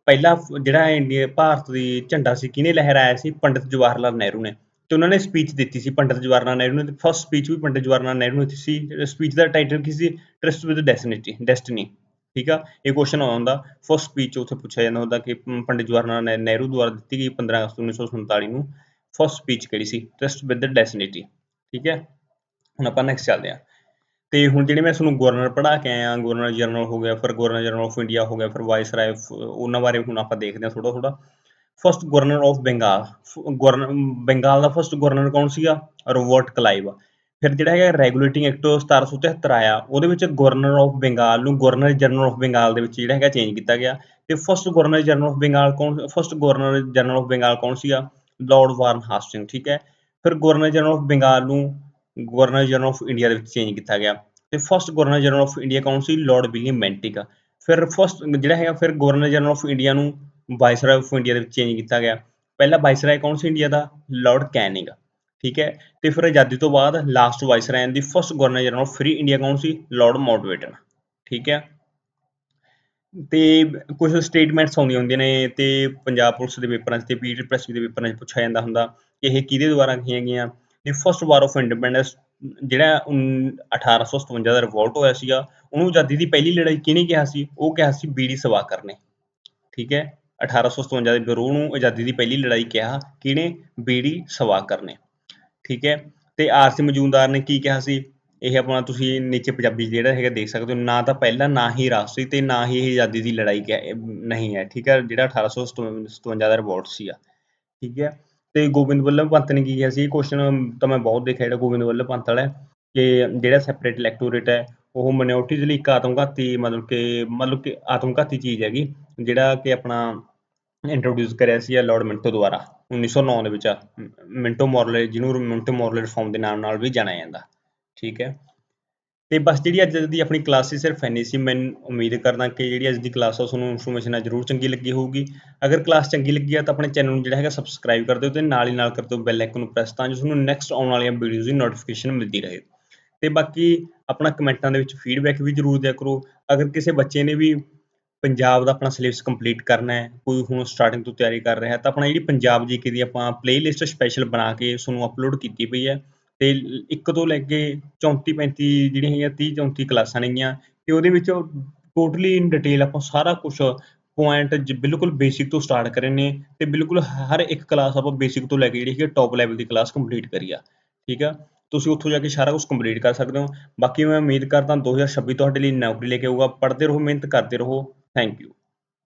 ਪਹਿਲਾ ਜਿਹੜਾ ਇੰਡੀਆ, ਭਾਰਤ ਦੀ ਝੰਡਾ ਸੀ, ਕਿਹਨੇ ਲਹਿਰਾਇਆ ਸੀ? ਪੰਡਿਤ ਜਵਾਹਰ ਲਾਲ ਨਹਿਰੂ ਨੇ। ਤੇ ਉਹਨਾਂ ਨੇ ਸਪੀਚ ਦਿੱਤੀ ਸੀ ਪੰਡਿਤ ਜਵਾਹਰ ਲਾਲ ਨਹਿਰੂ ਨੇ ਫਸਟ ਸਪੀਚ ਵੀ ਪੰਡਿਤ ਜਵਾਹਰ ਲਾਲ ਨਹਿਰੂ ਨੇ ਦਿੱਤੀ ਸੀ ਸਪੀਚ ਦਾ ਟਾਈਟਲ ਕੀ ਸੀ? ਟਰਸਟ ਵਿਦ ਡੈਸਟੀਨੀ ਡੈਸਟੀਨੀ ਠੀਕ ਆ? ਇਹ ਕੁਐਸਚਨ ਆਉਂਦਾ ਫਸਟ ਸਪੀਚ ਉੱਥੇ ਪੁੱਛਿਆ ਜਾਂਦਾ ਹੁੰਦਾ ਕਿ ਪੰਡਿਤ ਜਵਾਹਰ ਲਾਲ ਨਹਿਰੂ ਦੁਆਰਾ ਦਿੱਤੀ ਗਈ 15 ਅਗਸਤ 1947 ਨੂੰ ਫਸਟ ਸਪੀਚ ਕਿਹੜੀ ਸੀ? ਟਰਸਟ ਵਿਦ ਡੈਸਟੀਨੀ ਠੀਕ ਹੈ? ਹੁਣ ਆਪਾਂ ਨੈਕਸਟ ਚੱਲਦੇ ਹਾਂ। ਤੇ ਹੁਣ ਜਿਹੜੇ ਮੈਂ ਤੁਹਾਨੂੰ ਗਵਰਨਰ ਪੜ੍ਹਾ ਕੇ ਆਇਆ ਗਵਰਨਰ ਜਨਰਲ ਹੋ ਗਿਆ, ਫਿਰ ਗਵਰਨਰ ਜਨਰਲ ਆਫ ਇੰਡੀਆ ਹੋ ਗਿਆ, ਫਿਰ ਵਾਇਸ ਰਾਏ ਉਹਨਾਂ ਬਾਰੇ ਹੁਣ ਆਪਾਂ ਦੇਖਦੇ ਹਾਂ ਥੋੜਾ ਥੋੜਾ first governor of Bengal governor Bengal the first governor ਕੌਣ ਸੀਗਾ? ਰੋਬਰਟ ਕਲਾਈਵ ਫਿਰ ਜਿਹੜਾ ਹੈਗਾ ਰੈਗੂਲੇਟਿੰਗ ਐਕਟ 1773 ਆਇਆ। ਉਹਦੇ ਵਿੱਚ ਗਵਰਨਰ ਆਫ ਬੰਗਾਲ ਨੂੰ ਗਵਰਨਰ ਜਨਰਲ ਆਫ ਬੰਗਾਲ ਦੇ ਵਿੱਚ ਜਿਹੜਾ ਹੈਗਾ ਚੇਂਜ ਕੀਤਾ ਗਿਆ। ਤੇ first governor general of Bengal ਕੌਣ first governor general of Bengal ਕੌਣ ਸੀਗਾ? ਲਾਰਡ ਵਾਰਨ ਹਾਸਟਿੰਗ ਠੀਕ ਹੈ? ਫਿਰ ਗਵਰਨਰ ਜਨਰਲ ਆਫ ਬੰਗਾਲ ਨੂੰ ਗਵਰਨਰ ਜਨਰਲ ਆਫ ਇੰਡੀਆ ਦੇ ਵਿੱਚ ਚੇਂਜ ਕੀਤਾ ਗਿਆ। ਤੇ first governor general of India ਕੌਣ ਸੀ? ਲਾਰਡ ਵਿਲੀਅਮ ਮੈਂਟਿਕ ਫਿਰ ਫਸਟ ਜਿਹੜਾ ਹੈਗਾ, ਫਿਰ ਗਵਰਨਰ ਜਨਰਲ ਆਫ ਇੰਡੀਆ ਨੂੰ ਵਾਇਸਰਾਏ ਆਫ ਇੰਡੀਆ ਦੇ ਵਿੱਚ ਚੇਂਜ ਕੀਤਾ ਗਿਆ। ਪਹਿਲਾ ਵਾਇਸਰਾਏ ਕੌਣ ਸੀ ਇੰਡੀਆ ਦਾ? ਲਾਰਡ ਕੈਨਿੰਗ ਠੀਕ ਹੈ? ਤੇ ਫਿਰ ਆਜ਼ਾਦੀ ਤੋਂ ਬਾਅਦ last viceroy the first governor general of free India ਕੌਣ ਸੀ? ਲਾਰਡ ਮਾਊਂਟਬੈਟਨ ਠੀਕ ਹੈ? ਤੇ ਕੁਝ ਸਟੇਟਮੈਂਟਸ ਆਉਂਦੀਆਂ ਹੁੰਦੀਆਂ ਨੇ, ਤੇ ਪੰਜਾਬ ਪੁਲਿਸ ਦੇ ਪੇਪਰਾਂ 'ਚ ਤੇ ਪੀਟੀ ਪ੍ਰੈਸ ਦੇ ਪੇਪਰਾਂ 'ਚ ਪੁੱਛਿਆ ਜਾਂਦਾ ਹੁੰਦਾ, ਕਿ ਇਹ ਕਿਹਦੇ ਦੁਆਰਾ ਕਹੀਆਂ ਗਈਆਂ? The first war of independence ਜਿਹੜਾ ਉਨ- 1857 ਦਾ ਰਿਵੋਲਟ ਹੋਇਆ ਸੀਗਾ, ਉਹਨੂੰ ਆਜ਼ਾਦੀ ਦੀ ਪਹਿਲੀ ਲੜਾਈ ਕਿਹਨੇ ਕਿਹਾ ਸੀ? ਉਹ ਕਿਹਾ ਸੀ ਬੀਡੀ ਸਵਾਕਰ ਨੇ। ਠੀਕ ਹੈ? 1857 ਦੇ ਵਿਰੋਧ ਨੂੰ ਆਜ਼ਾਦੀ ਦੀ ਪਹਿਲੀ ਲੜਾਈ ਕਿਹਾ, ਕਿਹਨੇ? ਬੀੜੀ ਸਵਾਕਰ ਨੇ। ਠੀਕ ਹੈ? ਤੇ ਆਰਸੀ ਮਜੂਮਦਾਰ ਨੇ ਕੀ ਕਿਹਾ ਸੀ? ਇਹ ਆਪਣਾ ਤੁਸੀਂ ਨੀਚੇ ਪੰਜਾਬੀ ਜਿਹੜਾ ਹੈਗਾ ਦੇਖ ਸਕਦੇ ਹੋ, ਨਾ ਤਾਂ ਪਹਿਲਾ, ਨਾ ਹੀ ਰਾਸ਼ਟਰੀ ਤੇ ਨਾ ਹੀ ਇਹ ਆਜ਼ਾਦੀ ਦੀ ਲੜਾਈ ਨਹੀਂ ਹੈ। ਠੀਕ ਹੈ? ਜਿਹੜਾ 1857 ਦਾ ਰਿਵੋਲਟ ਸੀਗਾ। ਠੀਕ ਹੈ? ਤੇ ਗੋਬਿੰਦ ਵੱਲਭ ਪੰਤ ਨੇ ਕੀ ਕਿਹਾ ਸੀ? ਕੁਐਸਚਨ ਤਾਂ ਮੈਂ ਬਹੁਤ ਦੇਖਿਆ ਜਿਹੜਾ ਗੋਬਿੰਦ ਵੱਲਭ ਪੰਤ ਵਾਲਾ ਕਿ ਜਿਹੜਾ ਸੈਪਰੇਟ ਇਲੈਕਟੋਰੇਟ ਹੈ, ਉਹ ਮਿਨੋਰਟੀਜ਼ ਲਈ ਇੱਕ ਆਤਮਘਾਤੀ ਮਤਲਬ ਕਿ ਮਤਲਬ ਕਿ ਆਤਮਘਾਤੀ ਚੀਜ਼ ਹੈਗੀ, ਜਿਹੜਾ ਕਿ ਆਪਣਾ ਇੰਟਰੋਡਿਊਸ ਕਰਿਆ ਸੀ ਲਾਰਡ ਮਿੰਟੋ ਦੁਆਰਾ 1909 ਦੇ ਵਿੱਚ ਮਿੰਟੋ ਮੋਰਲੇ ਜਿਹਨੂੰ ਮਿੰਟੋ ਮੋਰਲੇ ਰਿਫਾਰਮ ਦੇ ਨਾਮ ਨਾਲ ਵੀ ਜਾਣਿਆ ਜਾਂਦਾ, ਠੀਕ ਹੈ। ਤੇ ਬਸ ਜਿਹੜੀ ਅੱਜ ਦੀ ਆਪਣੀ ਕਲਾਸ ਸੀ, ਸਿਰਫ ਇੰਨੀ ਸੀ, ਮੈਂ ਉਮੀਦ ਕਰਦਾ ਕਿ ਜਿਹੜੀ ਅੱਜ ਦੀ ਕਲਾਸ ਆ ਤੁਹਾਨੂੰ ਇਨਫੋਰਮੇਸ਼ਨ ਜ਼ਰੂਰ ਚੰਗੀ ਲੱਗੀ ਹੋਊਗੀ। ਅਗਰ ਕਲਾਸ ਚੰਗੀ ਲੱਗੀ ਆ, ਤਾਂ ਆਪਣੇ ਚੈਨਲ ਨੂੰ ਜਿਹੜਾ ਹੈਗਾ ਸਬਸਕ੍ਰਾਈਬ ਕਰ ਦਿਓ ਤੇ ਨਾਲ ਹੀ ਨਾਲ ਕਰ ਦਿਓ ਬੈਲ ਆਈਕਨ ਨੂੰ ਪ੍ਰੈਸ ਤਾਂ ਜੋ ਤੁਹਾਨੂੰ ਨੈਕਸਟ ਆਉਣ ਵਾਲੀਆਂ ਵੀਡੀਓਜ਼ ਦੀ ਨੋਟੀਫਿਕੇਸ਼ਨ ਮਿਲਦੀ ਰਹੇ। ਤੇ ਬਾਕੀ ਆਪਣਾ ਕਮੈਂਟਾਂ ਦੇ ਵਿੱਚ ਫੀਡਬੈਕ ਵੀ ਜ਼ਰੂਰ ਦਿਆ ਕਰੋ। ਅਗਰ ਕਿਸੇ ਬੱਚੇ ਨੇ ਵੀ ਪੰਜਾਬ ਦਾ ਆਪਣਾ ਸਿਲੇਬਸ ਕੰਪਲੀਟ ਕਰਨਾ ਹੈ, ਕੋਈ ਹੁਣ ਸਟਾਰਟਿੰਗ ਤੋਂ ਤਿਆਰੀ ਕਰ ਰਿਹਾ ਤਾਂ ਆਪਣਾ ਜਿਹੜੀ ਪੰਜਾਬ ਜੀਕੇ ਦੀ ਆਪਾਂ ਪਲੇਲਿਸਟ ਸਪੈਸ਼ਲ ਬਣਾ ਕੇ ਉਸ ਨੂੰ ਅਪਲੋਡ ਕੀਤੀ ਪਈ ਹੈ ਤੇ ਇੱਕ ਤੋਂ ਲੈ ਕੇ 34 35 ਜਿਹੜੀਆਂ ਹੈਗੀਆਂ 30 34 ਕਲਾਸਾਂ ਨੇਗੀਆਂ ਤੇ ਉਹਦੇ ਵਿੱਚ ਟੋਟਲੀ ਇਨ ਡਿਟੇਲ ਆਪਾਂ ਸਾਰਾ ਕੁਝ ਪੁਆਇੰਟ ਬਿਲਕੁਲ ਬੇਸਿਕ ਤੋਂ ਸਟਾਰਟ ਕਰੇ ਨੇ ਤੇ ਬਿਲਕੁਲ ਹਰ ਇੱਕ ਕਲਾਸ ਆਪਾਂ ਬੇਸਿਕ ਤੋਂ ਲੈ ਕੇ ਜਿਹੜੀ ਹੈ ਟੌਪ ਲੈਵਲ ਦੀ ਕਲਾਸ ਕੰਪਲੀਟ ਕਰੀ ਆ, ਠੀਕ ਆ? ਤੁਸੀਂ ਉੱਥੋਂ ਜਾ ਕੇ ਸਾਰਾ ਕੁਝ ਕੰਪਲੀਟ ਕਰ ਸਕਦੇ ਹੋ। ਬਾਕੀ ਮੈਂ ਉਮੀਦ ਕਰਦਾ 2026 ਤੁਹਾਡੇ ਲਈ ਨੌਕਰੀ ਲੈ ਕੇ ਆਊਗਾ, ਪੜ੍ਹਦੇ ਰਹੋ, ਮਿਹਨਤ ਕਰਦੇ ਰਹੋ। Thank you.